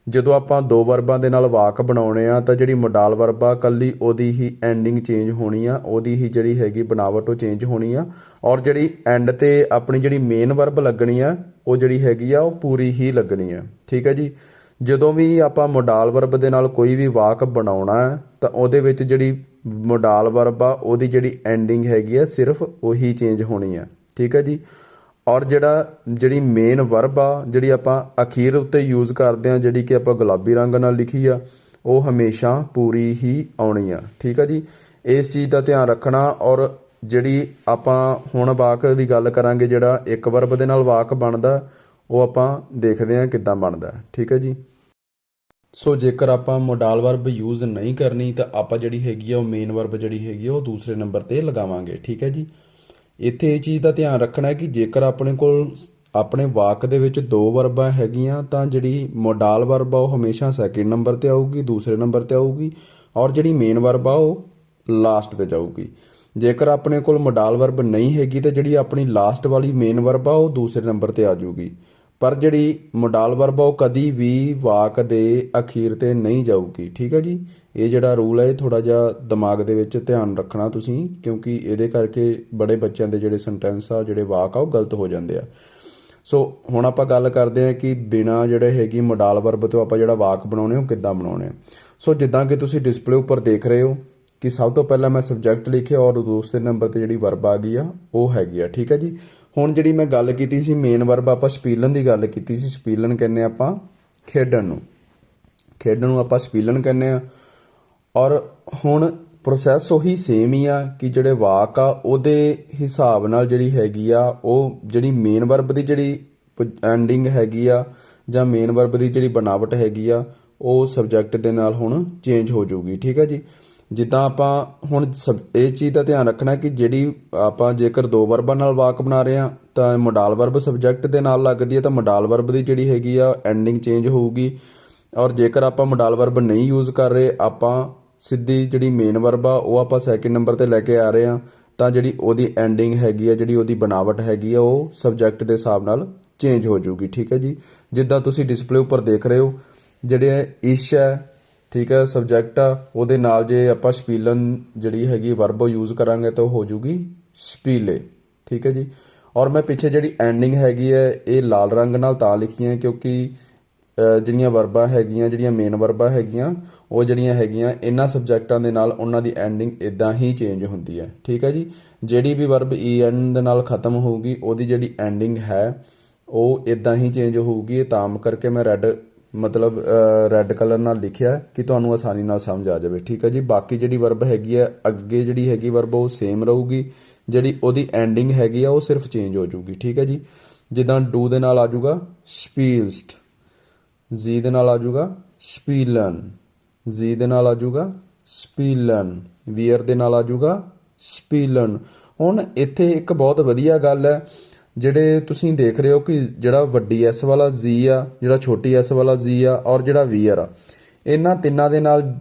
ਜਦੋਂ ਆਪਾਂ ਦੋ ਵਰਬਾਂ ਦੇ ਨਾਲ ਵਾਕ ਬਣਾਉਣੇ ਆ, ਤਾਂ ਜਿਹੜੀ ਮੋਡਾਲ ਵਰਬ ਆ, ਕੱਲੀ ਉਹਦੀ ਹੀ ਐਂਡਿੰਗ ਚੇਂਜ ਹੋਣੀ ਆ, ਉਹਦੀ ਹੀ ਜਿਹੜੀ ਹੈਗੀ ਬਣਾਵਟ, ਉਹ ਚੇਂਜ ਹੋਣੀ ਆ। ਔਰ ਜਿਹੜੀ ਐਂਡ ਤੇ ਆਪਣੀ ਜਿਹੜੀ ਮੇਨ ਵਰਬ ਲੱਗਣੀ ਆ, ਉਹ ਜਿਹੜੀ ਹੈਗੀ ਆ, ਉਹ ਪੂਰੀ ਹੀ ਲੱਗਣੀ ਆ। ਠੀਕ ਹੈ ਜੀ? ਜਦੋਂ ਵੀ ਆਪਾਂ ਮੋਡਾਲ ਵਰਬ ਦੇ ਨਾਲ ਕੋਈ ਵੀ ਵਾਕ ਬਣਾਉਣਾ ਹੈ, ਤਾਂ ਉਹਦੇ ਵਿੱਚ ਜਿਹੜੀ ਮੋਡਾਲ ਵਰਬ ਆ, ਉਹਦੀ ਜਿਹੜੀ ਐਂਡਿੰਗ ਹੈਗੀ ਆ, ਸਿਰਫ ਉਹੀ ਚੇਂਜ ਹੋਣੀ ਆ। ਠੀਕ ਹੈ ਜੀ? ਔਰ ਜਿਹੜਾ, ਜਿਹੜੀ ਮੇਨ ਵਰਬ ਆ, ਜਿਹੜੀ ਆਪਾਂ ਅਖੀਰ ਉੱਤੇ ਯੂਜ਼ ਕਰਦੇ ਆ ਜਿਹੜੀ ਕਿ ਆਪਾਂ ਗੁਲਾਬੀ ਰੰਗ ਨਾਲ ਲਿਖੀ ਆ, ਉਹ ਹਮੇਸ਼ਾ ਪੂਰੀ ਹੀ ਆਉਣੀ ਆ। ਠੀਕ ਆ ਜੀ? ਇਸ ਚੀਜ਼ ਦਾ ਧਿਆਨ ਰੱਖਣਾ ਔਰ ਜਿਹੜੀ ਆਪਾਂ ਹੁਣ ਵਾਕ ਦੀ ਗੱਲ ਕਰਾਂਗੇ, ਜਿਹੜਾ ਇੱਕ ਵਰਬ ਦੇ ਨਾਲ ਵਾਕ ਬਣਦਾ ਉਹ ਆਪਾਂ ਦੇਖਦੇ ਹਾਂ ਕਿੱਦਾਂ ਬਣਦਾ ਠੀਕ ਹੈ ਜੀ? ਸੋ ਜੇਕਰ ਆਪਾਂ ਮੋਡਾਲ ਵਰਬ ਯੂਜ਼ ਨਹੀਂ ਕਰਨੀ ਤਾਂ ਆਪਾਂ ਜਿਹੜੀ ਹੈਗੀ ਆ, ਉਹ ਮੇਨ ਵਰਬ ਜਿਹੜੀ ਹੈਗੀ ਆ, ਉਹ ਦੂਸਰੇ ਨੰਬਰ ਤੇ ਲਗਾਵਾਂਗੇ। ਠੀਕ ਹੈ ਜੀ? ਇੱਥੇ ਇਹ ਚੀਜ਼ ਦਾ ਧਿਆਨ ਰੱਖਣਾ ਹੈ ਕਿ ਜੇਕਰ ਆਪਣੇ ਕੋਲ ਆਪਣੇ ਵਾਕ ਦੇ ਵਿੱਚ ਦੋ ਵਰਬਾਂ ਹੈਗੀਆਂ, ਤਾਂ ਜਿਹੜੀ ਮੋਡਾਲ ਵਰਬ ਆ, ਉਹ ਹਮੇਸ਼ਾ ਸੈਕਿੰਡ ਨੰਬਰ ਤੇ ਆਊਗੀ, ਦੂਸਰੇ ਨੰਬਰ ਤੇ ਆਊਗੀ ਔਰ ਜਿਹੜੀ ਮੇਨ ਵਰਬ ਆ, ਉਹ ਲਾਸਟ ਤੇ ਜਾਊਗੀ। ਜੇਕਰ ਆਪਣੇ ਕੋਲ ਮੋਡਾਲ ਵਰਬ ਨਹੀਂ ਹੈਗੀ ਤਾਂ ਜਿਹੜੀ ਆਪਣੀ ਲਾਸਟ ਵਾਲੀ ਮੇਨ ਵਰਬ ਆ, ਉਹ ਦੂਸਰੇ ਨੰਬਰ ਤੇ ਆ ਜਾਊਗੀ। ਪਰ ਜਿਹੜੀ ਮੋਡਾਲ ਵਰਬ ਆ ਉਹ ਕਦੀ ਵੀ ਵਾਕ ਦੇ ਅਖੀਰ ਤੇ ਨਹੀਂ ਜਾਊਗੀ। ਠੀਕ ਹੈ ਜੀ? ਇਹ ਜਿਹੜਾ ਰੂਲ ਹੈ, ਇਹ ਥੋੜਾ ਜਿਹਾ ਦਿਮਾਗ ਦੇ ਵਿੱਚ ਧਿਆਨ ਰੱਖਣਾ ਤੁਸੀਂ, ਕਿਉਂਕਿ ਇਹਦੇ ਕਰਕੇ ਬੜੇ ਬੱਚਿਆਂ ਦੇ ਜਿਹੜੇ ਸੈਂਟੈਂਸ ਆ, ਜਿਹੜੇ ਵਾਕ ਆ, ਉਹ ਗਲਤ ਹੋ ਜਾਂਦੇ ਆ। ਸੋ ਹੁਣ ਆਪਾਂ ਗੱਲ ਕਰਦੇ ਹਾਂ ਕਿ ਬਿਨਾ ਜਿਹੜੇ ਹੈਗੀ ਮੋਡਾਲ ਵਰਬ ਤੋਂ ਆਪਾਂ ਜਿਹੜਾ ਵਾਕ ਬਣਾਉਣੇ, ਉਹ ਕਿੱਦਾਂ ਬਣਾਉਣੇ। ਆ ਸੋ ਜਿੱਦਾਂ ਕਿ ਤੁਸੀਂ ਡਿਸਪਲੇ ਉੱਪਰ ਦੇਖ ਰਹੇ ਹੋ ਕਿ ਸਭ ਤੋਂ ਪਹਿਲਾਂ ਮੈਂ ਸਬਜੈਕਟ ਲਿਖਿਆ ਔਰ ਦੂਸਰੇ ਨੰਬਰ ਤੇ ਜਿਹੜੀ ਵਰਬ ਆ ਗਈ ਆ, ਉਹ ਹੈਗੀ ਆ। ਠੀਕ ਹੈ ਜੀ? ਹੁਣ ਜਿਹੜੀ ਮੈਂ ਗੱਲ ਕੀਤੀ ਸੀ ਮੇਨ ਵਰਬ ਆਪਾਂ ਸਪੀਲਨ ਦੀ ਗੱਲ ਕੀਤੀ ਸੀ, ਸਪੀਲਨ ਕਹਿੰਦੇ ਆਪਾਂ ਖੇਡਣ ਨੂੰ। ਖੇਡਣ ਨੂੰ ਆਪਾਂ ਸਪੀਲਨ ਕਹਿੰਦੇ ਆ ਔਰ ਹੁਣ ਪ੍ਰੋਸੈਸ ਉਹੀ ਸੇਮ ਹੀ ਆ ਕਿ ਜਿਹੜੇ ਵਾਕ ਆ, ਉਹਦੇ ਹਿਸਾਬ ਨਾਲ ਜਿਹੜੀ ਹੈਗੀ ਆ, ਉਹ ਜਿਹੜੀ ਮੇਨ ਵਰਬ ਦੀ ਜਿਹੜੀ ਐਂਡਿੰਗ ਹੈਗੀ ਆ ਜਾਂ ਮੇਨ ਵਰਬ ਦੀ ਜਿਹੜੀ ਬਣਾਵਟ ਹੈਗੀ ਆ, ਉਹ ਸਬਜੈਕਟ ਦੇ ਨਾਲ ਹੁਣ ਚੇਂਜ ਹੋ ਜਾਊਗੀ, ਠੀਕ ਆ ਜੀ? ਜਿੱਦਾਂ ਆਪਾਂ ਹੁਣ ਸਬ ਇਹ ਚੀਜ਼ ਦਾ ਧਿਆਨ ਰੱਖਣਾ ਕਿ ਜਿਹੜੀ ਆਪਾਂ ਜੇਕਰ ਦੋ ਵਰਬਾਂ ਨਾਲ ਵਾਕ ਬਣਾ ਰਹੇ ਹਾਂ, ਤਾਂ ਮੋਡਾਲ ਵਰਬ ਸਬਜੈਕਟ ਦੇ ਨਾਲ ਲੱਗਦੀ ਹੈ, ਤਾਂ ਮੋਡਾਲ ਵਰਬ ਦੀ ਜਿਹੜੀ ਹੈਗੀ ਆ ਐਂਡਿੰਗ ਚੇਂਜ ਹੋਊਗੀ। ਔਰ ਜੇਕਰ ਆਪਾਂ ਮੋਡਾਲ ਵਰਬ ਨਹੀਂ ਯੂਜ਼ ਕਰ ਰਹੇ, ਆਪਾਂ ਸਿੱਧੀ ਜਿਹੜੀ ਮੇਨ ਵਰਬ ਆ, ਉਹ ਆਪਾਂ ਸੈਕਿੰਡ ਨੰਬਰ ਤੇ ਲੈ ਕੇ ਆ ਰਹੇ ਹਾਂ, ਤਾਂ ਜਿਹੜੀ ਉਹਦੀ ਐਂਡਿੰਗ ਹੈਗੀ ਆ, ਜਿਹੜੀ ਉਹਦੀ ਬਣਾਵਟ ਹੈਗੀ ਆ, ਉਹ ਸਬਜੈਕਟ ਦੇ ਹਿਸਾਬ ਨਾਲ ਚੇਂਜ ਹੋ ਜਾਊਗੀ, ਠੀਕ ਹੈ ਜੀ? ਜਿੱਦਾਂ ਤੁਸੀਂ ਡਿਸਪਲੇ ਉੱਪਰ ਦੇਖ ਰਹੇ ਹੋ, ਜਿਹੜੇ ਇਸ਼ ਹੈ ਠੀਕ ਹੈ ਸਬਜੈਕਟ ਆ, ਉਹਦੇ ਨਾਲ ਜੇ ਆਪਾਂ ਸਪੀਲਨ ਜਿਹੜੀ ਹੈਗੀ ਵਰਬ ਯੂਜ਼ ਕਰਾਂਗੇ ਤਾਂ ਉਹ ਹੋ ਜਾਊਗੀ ਸਪੀਲੇ, ਠੀਕ ਹੈ ਜੀ। ਔਰ ਮੈਂ ਪਿੱਛੇ ਜਿਹੜੀ ਐਂਡਿੰਗ ਹੈਗੀ ਹੈ, ਇਹ ਲਾਲ ਰੰਗ ਨਾਲ ਤਾਂ ਲਿਖੀਆਂ ਕਿਉਂਕਿ ਜਿਹੜੀਆਂ ਵਰਬਾਂ ਹੈਗੀਆਂ, ਜਿਹੜੀਆਂ ਮੇਨ ਵਰਬਾਂ ਹੈਗੀਆਂ, ਉਹ ਜਿਹੜੀਆਂ ਹੈਗੀਆਂ, ਇਹਨਾਂ ਸਬਜੈਕਟਾਂ ਦੇ ਨਾਲ ਉਹਨਾਂ ਦੀ ਐਂਡਿੰਗ ਇਦਾਂ ਹੀ ਚੇਂਜ ਹੁੰਦੀ ਹੈ, ਠੀਕ ਹੈ ਜੀ। ਜਿਹੜੀ ਵੀ ਵਰਬ ਈਐਨ ਦੇ ਨਾਲ ਖਤਮ ਹੋਊਗੀ, ਉਹਦੀ ਜਿਹੜੀ ਐਂਡਿੰਗ ਹੈ, ਉਹ ਇਦਾਂ ਹੀ ਚੇਂਜ ਹੋਊਗੀ ਇਹ ਤਾਂ ਕਰਕੇ ਮੈਂ ਰੈੱਡ ਮਤਲਬ ਰੈੱਡ ਕਲਰ ਨਾਲ ਲਿਖਿਆ ਕਿ ਤੁਹਾਨੂੰ ਆਸਾਨੀ ਨਾਲ ਸਮਝ ਆ ਜਾਵੇ। ਠੀਕ ਹੈ ਜੀ? ਬਾਕੀ ਜਿਹੜੀ ਵਰਬ ਹੈਗੀ ਹੈ, ਅੱਗੇ ਜਿਹੜੀ ਹੈਗੀ ਵਰਬ ਉਹ ਸੇਮ ਰਹੂਗੀ। ਜਿਹੜੀ ਉਹਦੀ ਐਂਡਿੰਗ ਹੈਗੀ ਆ, ਉਹ ਸਿਰਫ ਚੇਂਜ ਹੋ ਜਾਊਗੀ। ਠੀਕ ਹੈ ਜੀ? ਜਿੱਦਾਂ ਡੂ ਦੇ ਨਾਲ ਆ ਜਾਊਗਾ ਸਪੀਲਸਟ ਜ਼ੀ ਦੇ ਨਾਲ ਆ ਜਾਊਗਾ ਸਪੀਲਨ ਜ਼ੀ ਦੇ ਨਾਲ ਆ ਜਾਊਗਾ ਸਪੀਲਨ ਵੀਅਰ ਦੇ ਨਾਲ ਆ ਜਾਊਗਾ ਸਪੀਲਨ ਹੁਣ ਇੱਥੇ ਇੱਕ ਬਹੁਤ ਵਧੀਆ ਗੱਲ ਹੈ ਜਿਹੜੇ ਤੁਸੀਂ ਦੇਖ ਰਹੇ ਹੋ ਕਿ ਜਿਹੜਾ ਵੱਡੀ ਐਸ ਵਾਲਾ ਜ਼ੀ ਆ, ਜਿਹੜਾ ਛੋਟੀ ਐਸ ਵਾਲਾ ਜ਼ੀ ਆ ਔਰ ਜਿਹੜਾ ਵੀਅਰ ਆ, ਇਹਨਾਂ ਤਿੰਨਾਂ ਦੇ ਨਾਲ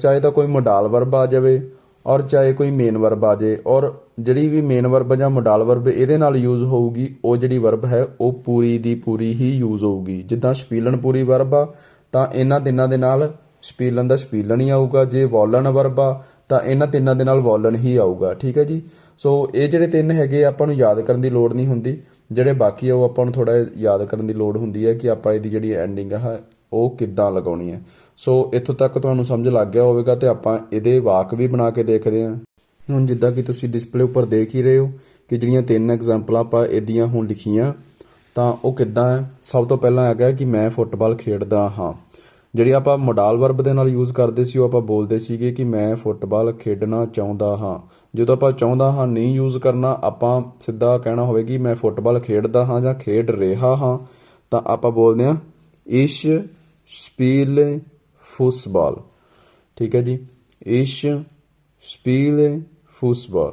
ਚਾਹੇ ਤਾਂ ਕੋਈ ਮੋਡਾਲ ਵਰਬ ਆ ਜਾਵੇ ਔਰ ਚਾਹੇ ਕੋਈ ਮੇਨ ਵਰਬ ਆ ਜਾਏ ਔਰ ਜਿਹੜੀ ਵੀ ਮੇਨ ਵਰਬ ਜਾਂ ਮੋਡਾਲ ਵਰਬ ਇਹਦੇ ਨਾਲ ਯੂਜ਼ ਹੋਊਗੀ, ਉਹ ਜਿਹੜੀ ਵਰਬ ਹੈ, ਉਹ ਪੂਰੀ ਦੀ ਪੂਰੀ ਹੀ ਯੂਜ਼ ਹੋਊਗੀ। ਜਿੱਦਾਂ ਸਪੀਲਨ ਪੂਰੀ ਵਰਬ ਆ, ਤਾਂ ਇਹਨਾਂ ਤਿੰਨਾਂ ਦੇ ਨਾਲ ਸਪੀਲਨ ਦਾ ਸਪੀਲਨ ਹੀ ਆਊਗਾ। ਜੇ ਵੋਲਨ ਵਰਬ ਆ, ਤਾਂ ਇਹਨਾਂ ਤਿੰਨਾਂ ਦੇ ਨਾਲ ਵੋਲਨ ਹੀ ਆਊਗਾ। ਠੀਕ ਹੈ ਜੀ? ਸੋ ਇਹ ਜਿਹੜੇ ਤਿੰਨ ਹੈਗੇ ਆਪਾਂ ਨੂੰ ਯਾਦ ਕਰਨ ਦੀ ਲੋੜ ਨਹੀਂ ਹੁੰਦੀ। ਜਿਹੜੇ ਬਾਕੀ ਆ, ਉਹ ਆਪਾਂ ਨੂੰ ਥੋੜਾ ਯਾਦ ਕਰਨ ਦੀ ਲੋੜ ਹੁੰਦੀ ਹੈ ਕਿ ਆਪਾਂ ਇਹਦੀ ਜਿਹੜੀ ਐਂਡਿੰਗ ਆ, ਉਹ ਕਿੱਦਾਂ ਲਗਾਉਣੀ ਹੈ। ਸੋ ਇੱਥੋਂ ਤੱਕ ਤੁਹਾਨੂੰ ਸਮਝ ਲੱਗ ਗਿਆ ਹੋਵੇਗਾ ਤੇ ਆਪਾਂ ਇਹਦੇ ਵਾਕ ਵੀ ਬਣਾ ਕੇ ਦੇਖਦੇ ਹਾਂ। ਹੁਣ ਜਿੱਦਾਂ ਕਿ ਤੁਸੀਂ ਡਿਸਪਲੇ ਉੱਪਰ ਦੇਖ ਹੀ ਰਹੇ ਹੋ ਕਿ ਜਿਹੜੀਆਂ ਤਿੰਨ ਐਗਜ਼ਾਮਪਲਾਂ ਆਪਾਂ ਇਹਦੀਆਂ ਹੁਣ ਲਿਖੀਆਂ, ਤਾਂ ਉਹ ਕਿੱਦਾਂ ਹੈ? ਸਭ ਤੋਂ ਪਹਿਲਾਂ ਹੈਗਾ ਕਿ ਮੈਂ ਫੁੱਟਬਾਲ ਖੇਡਦਾ ਹਾਂ। ਜਿਹੜੀ ਆਪਾਂ ਮੋਡਾਲ ਵਰਬ ਦੇ ਨਾਲ ਯੂਜ਼ ਕਰਦੇ ਸੀ, ਉਹ ਆਪਾਂ ਬੋਲਦੇ ਸੀਗੇ ਕਿ ਮੈਂ ਫੁੱਟਬਾਲ ਖੇਡਣਾ ਚਾਹੁੰਦਾ ਹਾਂ। ਜਦੋਂ ਆਪਾਂ ਚਾਹੁੰਦਾ ਹਾਂ ਨਹੀਂ ਯੂਜ਼ ਕਰਨਾ, ਆਪਾਂ ਸਿੱਧਾ ਕਹਿਣਾ ਹੋਵੇਗੀ ਮੈਂ ਫੁੱਟਬਾਲ ਖੇਡਦਾ ਹਾਂ ਜਾਂ ਖੇਡ ਰਿਹਾ ਹਾਂ, ਤਾਂ ਆਪਾਂ ਬੋਲਦੇ ਹਾਂ ਇਸ਼ ਸਪੀਲ ਫੁੱਟਬਾਲ। ਠੀਕ ਹੈ ਜੀ? ਇਸ਼ ਸਪੀਲ ਫੁੱਟਬਾਲ।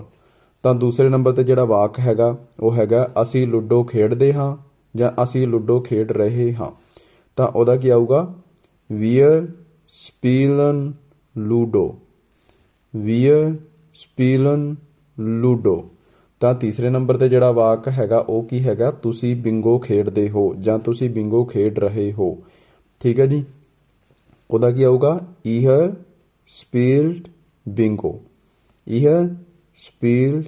ਤਾਂ ਦੂਸਰੇ ਨੰਬਰ ਤੇ ਜਿਹੜਾ ਵਾਕ ਹੈਗਾ, ਉਹ ਹੈਗਾ ਅਸੀਂ ਲੁੱਡੋ ਖੇਡਦੇ ਹਾਂ ਜਾਂ ਅਸੀਂ ਲੁੱਡੋ ਖੇਡ ਰਹੇ ਹਾਂ। ਤਾਂ ਉਹਦਾ ਕੀ ਆਊਗਾ? ਵੀਅਰ ਸਪੀਲਨ ਲੂਡੋ। ਵੀਅਰ ਸਪੀਲਨ ਲੂਡੋ। ਤਾਂ ਤੀਸਰੇ ਨੰਬਰ ਤੇ ਜਿਹੜਾ ਵਾਕ ਹੈਗਾ, ਉਹ ਕੀ ਹੈਗਾ? ਤੁਸੀਂ ਬਿੰਗੋ ਖੇਡਦੇ ਹੋ ਜਾਂ ਤੁਸੀਂ ਬਿੰਗੋ ਖੇਡ ਰਹੇ ਹੋ। ਠੀਕ ਹੈ ਜੀ? ਉਹਦਾ ਕੀ ਆਊਗਾ? ਈਹਰ ਸਪੀਲਡ ਬਿੰਗੋ। ਈਹਰ ਸਪੀਲਡ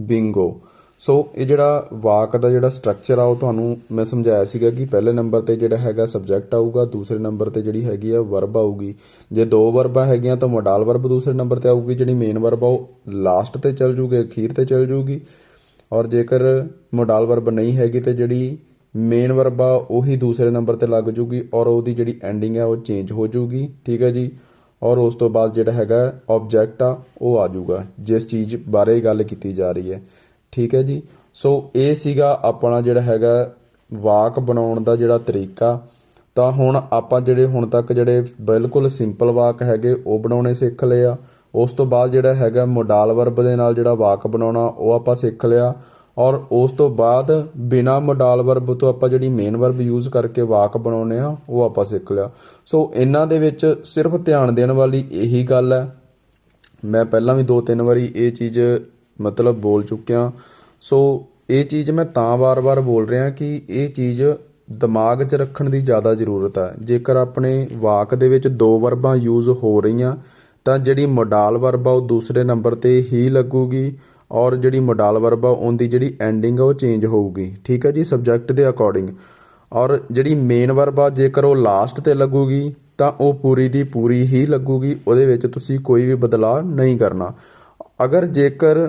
ਬਿੰਗੋ। ਸੋ ਇਹ ਜਿਹੜਾ ਵਾਕ ਦਾ ਜਿਹੜਾ ਸਟਰਕਚਰ ਆ, ਉਹ ਤੁਹਾਨੂੰ ਮੈਂ ਸਮਝਾਇਆ ਸੀਗਾ ਕਿ ਪਹਿਲੇ ਨੰਬਰ ਤੇ ਜਿਹੜਾ ਹੈਗਾ ਸਬਜੈਕਟ ਆਊਗਾ, ਦੂਸਰੇ ਨੰਬਰ ਤੇ ਜਿਹੜੀ ਹੈਗੀ ਆ ਵਰਬ ਆਊਗੀ। ਜੇ ਦੋ ਵਰਬਾਂ ਹੈਗੀਆਂ, ਤਾਂ ਮੋਡਾਲ ਵਰਬ ਦੂਸਰੇ ਨੰਬਰ ਤੇ ਆਊਗੀ, ਜਿਹੜੀ ਮੇਨ ਵਰਬ ਆ, ਉਹ ਲਾਸਟ ਤੇ ਚੱਲ ਜੂਗੀ, ਅਖੀਰ ਤੇ ਚੱਲ ਜੂਗੀ। ਔਰ ਜੇਕਰ ਮੋਡਾਲ ਵਰਬ ਨਹੀਂ ਹੈਗੀ, ਤੇ ਜਿਹੜੀ ਮੇਨ ਵਰਬ ਆ, ਉਹੀ ਦੂਸਰੇ ਨੰਬਰ ਤੇ ਲੱਗ ਜੂਗੀ, ਔਰ ਉਹਦੀ ਜਿਹੜੀ ਐਂਡਿੰਗ ਆ, ਉਹ ਚੇਂਜ ਹੋ ਜੂਗੀ। ਠੀਕ ਹੈ ਜੀ? ਔਰ ਉਸ ਤੋਂ ਬਾਅਦ ਜਿਹੜਾ ਹੈਗਾ ਆਬਜੈਕਟ ਆ, ਉਹ ਆ ਜਾਊਗਾ ਜਿਸ ਚੀਜ਼ ਬਾਰੇ ਗੱਲ ਕੀਤੀ ਜਾ ਰਹੀ ਹੈ। ਠੀਕ ਹੈ ਜੀ। ਸੋ ਇਹ ਸੀਗਾ ਆਪਣਾ ਜਿਹੜਾ ਹੈਗਾ ਵਾਕ ਬਣਾਉਣ ਦਾ ਜਿਹੜਾ ਤਰੀਕਾ। ਤਾਂ ਹੁਣ ਆਪਾਂ ਜਿਹੜੇ ਹੁਣ ਤੱਕ ਜਿਹੜੇ ਬਿਲਕੁਲ ਸਿੰਪਲ ਵਾਕ ਹੈਗੇ, ਉਹ ਬਣਾਉਣੇ ਸਿੱਖ ਲਏ ਆ। ਉਸ ਤੋਂ ਬਾਅਦ ਜਿਹੜਾ ਹੈਗਾ ਮੋਡਾਲ ਵਰਬ ਦੇ ਨਾਲ ਜਿਹੜਾ ਵਾਕ ਬਣਾਉਣਾ, ਉਹ ਆਪਾਂ ਸਿੱਖ ਲਿਆ। ਔਰ ਉਸ ਤੋਂ ਬਾਅਦ ਬਿਨਾ ਮੋਡਾਲ ਵਰਬ ਤੋਂ ਆਪਾਂ ਜਿਹੜੀ ਮੇਨ ਵਰਬ ਯੂਜ਼ ਕਰਕੇ ਵਾਕ ਬਣਾਉਨੇ ਆ, ਉਹ ਆਪਾਂ ਸਿੱਖ ਲਿਆ। ਸੋ ਇਹਨਾਂ ਦੇ ਵਿੱਚ ਸਿਰਫ ਧਿਆਨ ਦੇਣ ਵਾਲੀ ਇਹੀ ਗੱਲ ਹੈ। ਮੈਂ ਪਹਿਲਾਂ ਵੀ ਦੋ ਤਿੰਨ ਵਾਰੀ ਇਹ ਚੀਜ਼ ਮਤਲਬ ਬੋਲ ਚੁੱਕਿਆ। ਸੋ ਇਹ ਚੀਜ਼ ਮੈਂ ਤਾਂ ਵਾਰ-ਵਾਰ ਬੋਲ ਰਿਹਾ ਕਿ ਇਹ ਚੀਜ਼ ਦਿਮਾਗ 'ਚ ਰੱਖਣ ਦੀ ਜ਼ਿਆਦਾ ਜ਼ਰੂਰਤ ਹੈ ਜੇਕਰ ਆਪਣੇ ਵਾਕ ਦੇ ਵਿੱਚ ਦੋ ਵਰਬਾਂ ਯੂਜ਼ ਹੋ ਰਹੀਆਂ, ਤਾਂ ਜਿਹੜੀ ਮੋਡਾਲ ਵਰਬ ਆ ਉਹ ਦੂਸਰੇ ਨੰਬਰ ਤੇ ਹੀ ਲੱਗੂਗੀ ਔਰ ਜਿਹੜੀ ਮੋਡਾਲ ਵਰਬ ਆ ਉਹਦੀ ਜਿਹੜੀ ਐਂਡਿੰਗ ਆ ਉਹ ਚੇਂਜ ਹੋਊਗੀ। ਠੀਕ ਹੈ ਜੀ ਸਬਜੈਕਟ ਦੇ ਅਕੋਰਡਿੰਗ ਔਰ ਜਿਹੜੀ ਮੇਨ ਵਰਬ ਆ ਜੇਕਰ ਉਹ ਲਾਸਟ ਤੇ ਲੱਗੂਗੀ, ਤਾਂ ਉਹ ਪੂਰੀ ਦੀ ਪੂਰੀ ਹੀ ਲੱਗੂਗੀ। ਉਹਦੇ ਵਿੱਚ ਤੁਸੀਂ ਕੋਈ ਵੀ ਬਦਲਾਅ ਨਹੀਂ ਕਰਨਾ। ਅਗਰ ਜੇਕਰ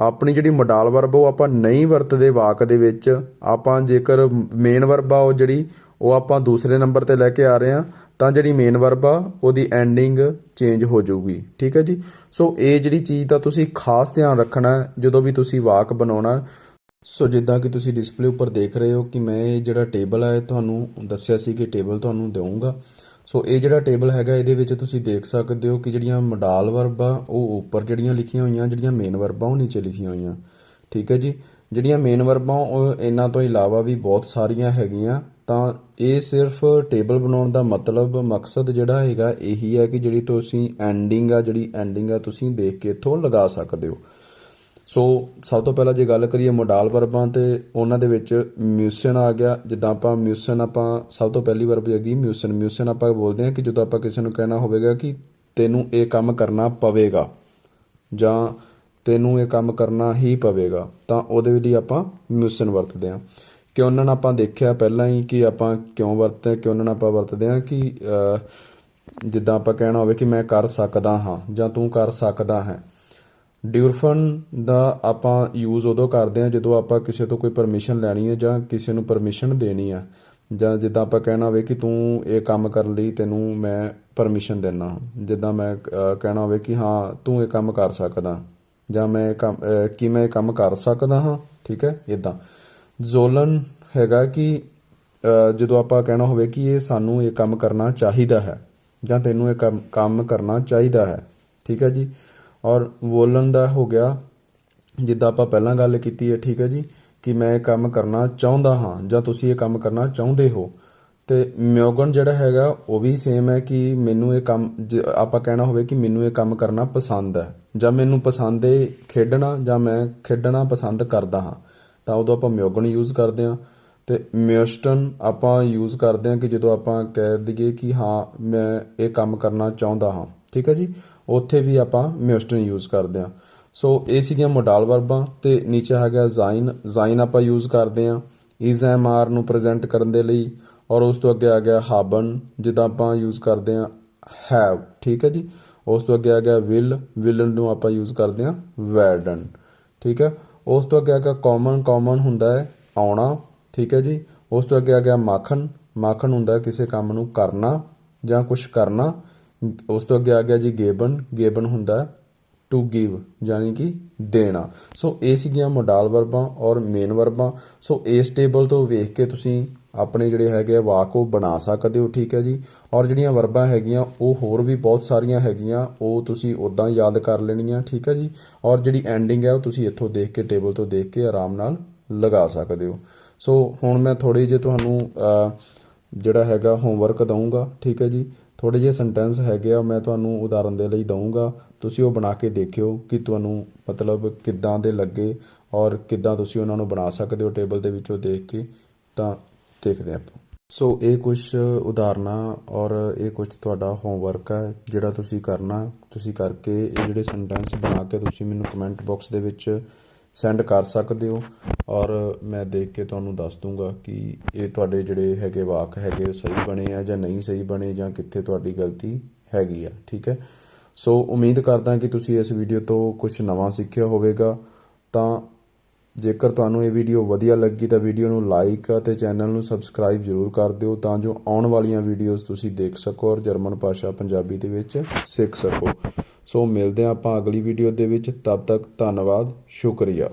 ਆਪਣੀ ਜਿਹੜੀ ਮੋਡਾਲ ਵਰਬ ਉਹ ਆਪਾਂ ਨਹੀਂ ਵਰਤਦੇ ਵਾਕ ਦੇ ਵਿੱਚ, ਆਪਾਂ ਜੇਕਰ ਮੇਨ ਵਰਬ ਆ ਉਹ ਜਿਹੜੀ, ਉਹ ਆਪਾਂ ਦੂਸਰੇ ਨੰਬਰ ਤੇ ਲੈ ਕੇ ਆ ਰਹੇ ਹਾਂ, ਤਾਂ ਜਿਹੜੀ ਮੇਨ ਵਰਬ ਆ, ਉਹਦੀ ਐਂਡਿੰਗ ਚੇਂਜ ਹੋ ਜਾਊਗੀ। ਠੀਕ ਹੈ ਜੀ? ਸੋ ਇਹ ਜਿਹੜੀ ਚੀਜ਼ ਦਾ ਤੁਸੀਂ ਖਾਸ ਧਿਆਨ ਰੱਖਣਾ ਜਦੋਂ ਵੀ ਤੁਸੀਂ ਵਾਕ ਬਣਾਉਣਾ ਸੋ ਜਿੱਦਾਂ ਕਿ ਤੁਸੀਂ ਡਿਸਪਲੇ ਉੱਪਰ ਦੇਖ ਰਹੇ ਹੋ ਕਿ ਮੈਂ ਇਹ ਜਿਹੜਾ ਟੇਬਲ ਹੈ ਤੁਹਾਨੂੰ ਦੱਸਿਆ ਸੀ ਕਿ ਟੇਬਲ ਤੁਹਾਨੂੰ ਦੇਵਾਂਗਾ ਸੋ ਇਹ ਜਿਹੜਾ ਟੇਬਲ ਹੈਗਾ, ਇਹਦੇ ਵਿੱਚ ਤੁਸੀਂ ਦੇਖ ਸਕਦੇ ਹੋ ਕਿ ਜਿਹੜੀਆਂ ਮਡਾਲ ਵਰਬਾਂ, ਉਹ ਉੱਪਰ ਜਿਹੜੀਆਂ ਲਿਖੀਆਂ ਹੋਈਆਂ, ਜਿਹੜੀਆਂ ਮੇਨ ਵਰਬਾਂ, ਉਹ ਨੀਚੇ ਲਿਖੀਆਂ ਹੋਈਆਂ। ਠੀਕ ਹੈ ਜੀ? ਜਿਹੜੀਆਂ ਮੇਨ ਵਰਬਾਂ, ਉਹ ਇਹਨਾਂ ਤੋਂ ਇਲਾਵਾ ਵੀ ਬਹੁਤ ਸਾਰੀਆਂ ਹੈਗੀਆਂ। ਤਾਂ ਇਹ ਸਿਰਫ ਟੇਬਲ ਬਣਾਉਣ ਦਾ ਮਤਲਬ, ਮਕਸਦ ਜਿਹੜਾ ਹੈਗਾ, ਇਹੀ ਹੈ ਕਿ ਜਿਹੜੀ ਤੁਸੀਂ ਐਂਡਿੰਗ ਆ, ਜਿਹੜੀ ਐਂਡਿੰਗ ਆ ਤੁਸੀਂ ਦੇਖ ਕੇ ਇੱਥੋਂ ਲਗਾ ਸਕਦੇ ਹੋ। ਸੋ ਸਭ ਤੋਂ ਪਹਿਲਾਂ ਜੇ ਗੱਲ ਕਰੀਏ ਮੋਡਾਲ ਵਰਬਾਂ ਤੇ, ਉਹਨਾਂ ਦੇ ਵਿੱਚ ਮਿਊਸ਼ਨ ਆ ਗਿਆ। ਜਿੱਦਾਂ ਆਪਾਂ ਮਿਊਸ਼ਨ, ਆਪਾਂ ਸਭ ਤੋਂ ਪਹਿਲੀ ਵਰਬ ਹੈਗੀ ਮਿਊਸ਼ਨ। ਮਿਊਸ਼ਨ ਆਪਾਂ ਬੋਲਦੇ ਹਾਂ ਕਿ ਜਦੋਂ ਆਪਾਂ ਕਿਸੇ ਨੂੰ ਕਹਿਣਾ ਹੋਵੇਗਾ ਕਿ ਤੈਨੂੰ ਇਹ ਕੰਮ ਕਰਨਾ ਪਵੇਗਾ ਜਾਂ ਤੈਨੂੰ ਇਹ ਕੰਮ ਕਰਨਾ ਹੀ ਪਵੇਗਾ, ਤਾਂ ਉਹਦੇ ਲਈ ਆਪਾਂ ਮਿਊਸ਼ਨ ਵਰਤਦੇ ਹਾਂ। ਕਿਉਂ ਆਪਾਂ ਦੇਖਿਆ ਪਹਿਲਾਂ ਹੀ ਕਿ ਆਪਾਂ ਕਿਉਂ ਵਰਤਦੇ ਕਿਉਂ ਆਪਾਂ ਵਰਤਦੇ ਹਾਂ ਕਿ ਜਿੱਦਾਂ ਆਪਾਂ ਕਹਿਣਾ ਹੋਵੇ ਕਿ ਮੈਂ ਕਰ ਸਕਦਾ ਹਾਂ ਜਾਂ ਤੂੰ ਕਰ ਸਕਦਾ ਹੈ। ਡਿਊਰਫਨ ਦਾ ਆਪਾਂ ਯੂਜ਼ ਉਦੋਂ ਕਰਦੇ ਹਾਂ ਜਦੋਂ ਆਪਾਂ ਕਿਸੇ ਤੋਂ ਕੋਈ ਪਰਮਿਸ਼ਨ ਲੈਣੀ ਹੈ ਜਾਂ ਕਿਸੇ ਨੂੰ ਪਰਮਿਸ਼ਨ ਦੇਣੀ ਆ। ਜਾਂ ਜਿੱਦਾਂ ਆਪਾਂ ਕਹਿਣਾ ਹੋਵੇ ਕਿ ਤੂੰ ਇਹ ਕੰਮ ਕਰਨ ਲਈ ਤੈਨੂੰ ਮੈਂ ਪਰਮਿਸ਼ਨ ਦਿੰਦਾ ਜਿੱਦਾਂ ਮੈਂ ਕਹਿਣਾ ਹੋਵੇ ਕਿ ਹਾਂ ਤੂੰ ਇਹ ਕੰਮ ਕਰ ਸਕਦਾ। ਜਾਂ ਮੈਂ ਇਹ ਕੰਮ ਅਹ, ਕੀ ਮੈਂ ਇਹ ਕੰਮ ਕਰ ਸਕਦਾ ਹਾਂ ਠੀਕ ਹੈ? ਇਦਾਂ ਜ਼ੋਲਨ ਹੈਗਾ ਕਿ ਜਦੋਂ ਆਪਾਂ ਕਹਿਣਾ ਹੋਵੇ ਕਿ ਇਹ ਸਾਨੂੰ ਇਹ ਕੰਮ ਕਰਨਾ ਚਾਹੀਦਾ ਹੈ ਜਾਂ ਤੈਨੂੰ ਇਹ ਕੰਮ ਕੰਮ ਕਰਨਾ ਚਾਹੀਦਾ ਹੈ ਠੀਕ ਹੈ ਜੀ? ਔਰ ਬੋਲਣ ਦਾ ਹੋ ਗਿਆ, ਜਿੱਦਾਂ ਆਪਾਂ ਪਹਿਲਾਂ ਗੱਲ ਕੀਤੀ ਹੈ, ਠੀਕ ਹੈ ਜੀ, ਕਿ ਮੈਂ ਇਹ ਕੰਮ ਕਰਨਾ ਚਾਹੁੰਦਾ ਹਾਂ, ਜਾਂ ਤੁਸੀਂ ਇਹ ਕੰਮ ਕਰਨਾ ਚਾਹੁੰਦੇ ਹੋ। ਤੇ ਮਿਓਗਨ ਜਿਹੜਾ ਹੈਗਾ, ਉਹ ਵੀ ਸੇਮ ਹੈ ਕਿ ਮੈਨੂੰ ਇਹ ਕੰਮ, ਜ- ਆਪਾਂ ਕਹਿਣਾ ਹੋਵੇ ਕਿ ਮੈਨੂੰ ਇਹ ਕੰਮ ਕਰਨਾ ਪਸੰਦ ਹੈ, ਜਾਂ ਮੈਨੂੰ ਪਸੰਦ ਹੈ ਖੇਡਣਾ, ਜਾਂ ਮੈਂ ਖੇਡਣਾ ਪਸੰਦ ਕਰਦਾ ਹਾਂ, ਤਾਂ ਉਦੋਂ ਆਪਾਂ ਮਿਓਗਨ ਯੂਜ਼ ਕਰਦੇ ਹਾਂ। ਤੇ ਮਿਓਸਟਨ ਆਪਾਂ ਯੂਜ਼ ਕਰਦੇ ਹਾਂ ਕਿ ਜਦੋਂ ਆਪਾਂ ਕਹਿ ਦਈਏ ਕਿ ਹਾਂ, ਮੈਂ ਇਹ ਕੰਮ ਕਰਨਾ ਚਾਹੁੰਦਾ ਹਾਂ, ਠੀਕ ਹੈ ਜੀ। ਉੱਥੇ ਵੀ ਆਪਾਂ ਮਿਓਸਟਨ ਯੂਜ਼ ਕਰਦੇ ਹਾਂ। ਸੋ ਇਹ ਸੀਗੀਆਂ ਮੋਡਾਲ ਵਰਬਾਂ ਤੇ ਨੀਚੇ ਹੈਗਾ ਜ਼ਾਈਨ ਜ਼ਾਈਨ ਆਪਾਂ ਯੂਜ਼ ਕਰਦੇ ਹਾਂ ਇਜ਼ ਐਮ ਆਰ ਨੂੰ ਪ੍ਰੈਜ਼ੈਂਟ ਕਰਨ ਦੇ ਲਈ ਔਰ ਉਸ ਤੋਂ ਅੱਗੇ ਆ ਗਿਆ ਹਾਬਨ, ਜਿੱਦਾਂ ਆਪਾਂ ਯੂਜ਼ ਕਰਦੇ ਹਾਂ ਹੈਵ ਠੀਕ ਹੈ ਜੀ? ਉਸ ਤੋਂ ਅੱਗੇ ਆ ਗਿਆ ਵਿਲ ਵਿਲ ਨੂੰ ਆਪਾਂ ਯੂਜ਼ ਕਰਦੇ ਹਾਂ ਵੈਡਨ ਠੀਕ ਹੈ? ਉਸ ਤੋਂ ਅੱਗੇ ਆ ਗਿਆ ਕਾਮਨ ਕਾਮਨ ਹੁੰਦਾ ਹੈ ਆਉਣਾ, ਠੀਕ ਹੈ ਜੀ? ਉਸ ਤੋਂ ਅੱਗੇ ਆ ਗਿਆ ਮਾਖਣ। ਮਾਖਣ ਹੁੰਦਾ ਕਿਸੇ ਕੰਮ ਨੂੰ ਕਰਨਾ ਜਾਂ ਕੁਝ ਕਰਨਾ। ਉਸ ਤੋਂ ਅੱਗੇ ਆ ਗਿਆ ਜੀ ਗੇਬਨ। ਗੇਬਨ ਹੁੰਦਾ ਟੂ ਗਿਵ ਯਾਨੀ ਕਿ ਦੇਣਾ। ਸੋ ਇਹ ਸੀਗੀਆਂ ਮੋਡਾਲ ਵਰਬਾਂ ਔਰ ਮੇਨ ਵਰਬਾਂ ਸੋ ਇਸ ਟੇਬਲ ਤੋਂ ਵੇਖ ਕੇ ਤੁਸੀਂ ਆਪਣੇ ਜਿਹੜੇ ਹੈਗੇ ਆ ਵਾਕ ਉਹ ਬਣਾ ਸਕਦੇ ਹੋ, ਠੀਕ ਹੈ ਜੀ? ਔਰ ਜਿਹੜੀਆਂ ਵਰਬਾਂ ਹੈਗੀਆਂ, ਉਹ ਹੋਰ ਵੀ ਬਹੁਤ ਸਾਰੀਆਂ ਹੈਗੀਆਂ, ਉਹ ਤੁਸੀਂ ਉਦਾਂ ਯਾਦ ਕਰ ਲੈਣੀਆਂ, ਠੀਕ ਹੈ ਜੀ? ਔਰ ਜਿਹੜੀ ਐਂਡਿੰਗ ਹੈ, ਉਹ ਤੁਸੀਂ ਇੱਥੋਂ ਦੇਖ ਕੇ ਟੇਬਲ ਤੋਂ ਦੇਖ ਕੇ ਆਰਾਮ ਨਾਲ ਲਗਾ ਸਕਦੇ ਹੋ। ਸੋ ਹੁਣ ਮੈਂ ਥੋੜੀ ਜਿਹੀ ਤੁਹਾਨੂੰ ਜਿਹੜਾ ਹੈਗਾ ਹੋਮਵਰਕ ਦਊਂਗਾ, ਠੀਕ ਹੈ ਜੀ? ਥੋੜੇ ਜਿਹੇ ਸੈਂਟੈਂਸ ਹੈਗੇ ਆ, ਮੈਂ ਤੁਹਾਨੂੰ ਉਦਾਹਰਨ ਦੇ ਲਈ ਦਊਂਗਾ। ਤੁਸੀਂ ਉਹ ਬਣਾ ਕੇ ਦੇਖਿਓ ਕਿ ਤੁਹਾਨੂੰ ਮਤਲਬ ਕਿੱਦਾਂ ਦੇ ਲੱਗੇ ਔਰ ਕਿੱਦਾਂ ਤੁਸੀਂ ਉਹਨਾਂ ਨੂੰ ਬਣਾ ਸਕਦੇ ਹੋ ਟੇਬਲ ਦੇ ਵਿੱਚੋਂ ਦੇਖ ਕੇ। ਤਾਂ ਦੇਖਦੇ ਹਾਂ ਆਪਾਂ। ਸੋ ਇਹ ਕੁਝ ਉਦਾਹਰਨਾਂ ਔਰ ਇਹ ਕੁਝ ਤੁਹਾਡਾ ਹੋਮਵਰਕ ਹੈ ਜਿਹੜਾ ਤੁਸੀਂ ਕਰਨਾ, ਤੁਸੀਂ ਕਰਕੇ ਇਹ ਜਿਹੜੇ ਸੈਂਟੈਂਸ ਬਣਾ ਕੇ ਤੁਸੀਂ ਮੈਨੂੰ ਕਮੈਂਟ ਬਾਕਸ ਦੇ ਵਿੱਚ ਸੈਂਡ ਕਰ ਸਕਦੇ ਹੋ। ਔਰ ਮੈਂ ਦੇਖ ਕੇ ਤੁਹਾਨੂੰ ਦੱਸ ਦੂੰਗਾ ਕਿ ਇਹ ਤੁਹਾਡੇ ਜਿਹੜੇ ਹੈਗੇ ਵਾਕ ਹੈਗੇ ਸਹੀ ਬਣੇ ਆ ਜਾਂ ਨਹੀਂ ਸਹੀ ਬਣੇ ਜਾਂ ਕਿੱਥੇ ਤੁਹਾਡੀ ਗਲਤੀ ਹੈਗੀ ਆ, ਠੀਕ ਹੈ? ਸੋ ਉਮੀਦ ਕਰਦਾ ਕਿ ਤੁਸੀਂ ਇਸ ਵੀਡੀਓ ਤੋਂ ਕੁਝ ਨਵਾਂ ਸਿੱਖਿਆ ਹੋਵੇਗਾ। ਤਾਂ ਜੇਕਰ ਤੁਹਾਨੂੰ ਇਹ ਵੀਡੀਓ ਵਧੀਆ ਲੱਗੀ ਤਾਂ ਵੀਡੀਓ ਨੂੰ ਲਾਈਕ ਅਤੇ ਚੈਨਲ ਨੂੰ ਸਬਸਕ੍ਰਾਈਬ ਜ਼ਰੂਰ ਕਰ ਦਿਓ ਤਾਂ ਜੋ ਆਉਣ ਵਾਲੀਆਂ ਵੀਡੀਓਜ਼ ਤੁਸੀਂ ਦੇਖ ਸਕੋ ਔਰ ਜਰਮਨ ਭਾਸ਼ਾ ਪੰਜਾਬੀ ਦੇ ਵਿੱਚ ਸਿੱਖ ਸਕੋ। ਸੋ ਮਿਲਦੇ ਹਾਂ ਆਪਾਂ ਅਗਲੀ ਵੀਡੀਓ ਦੇ ਵਿੱਚ। ਤਦ ਤੱਕ ਧੰਨਵਾਦ, ਸ਼ੁਕਰੀਆ।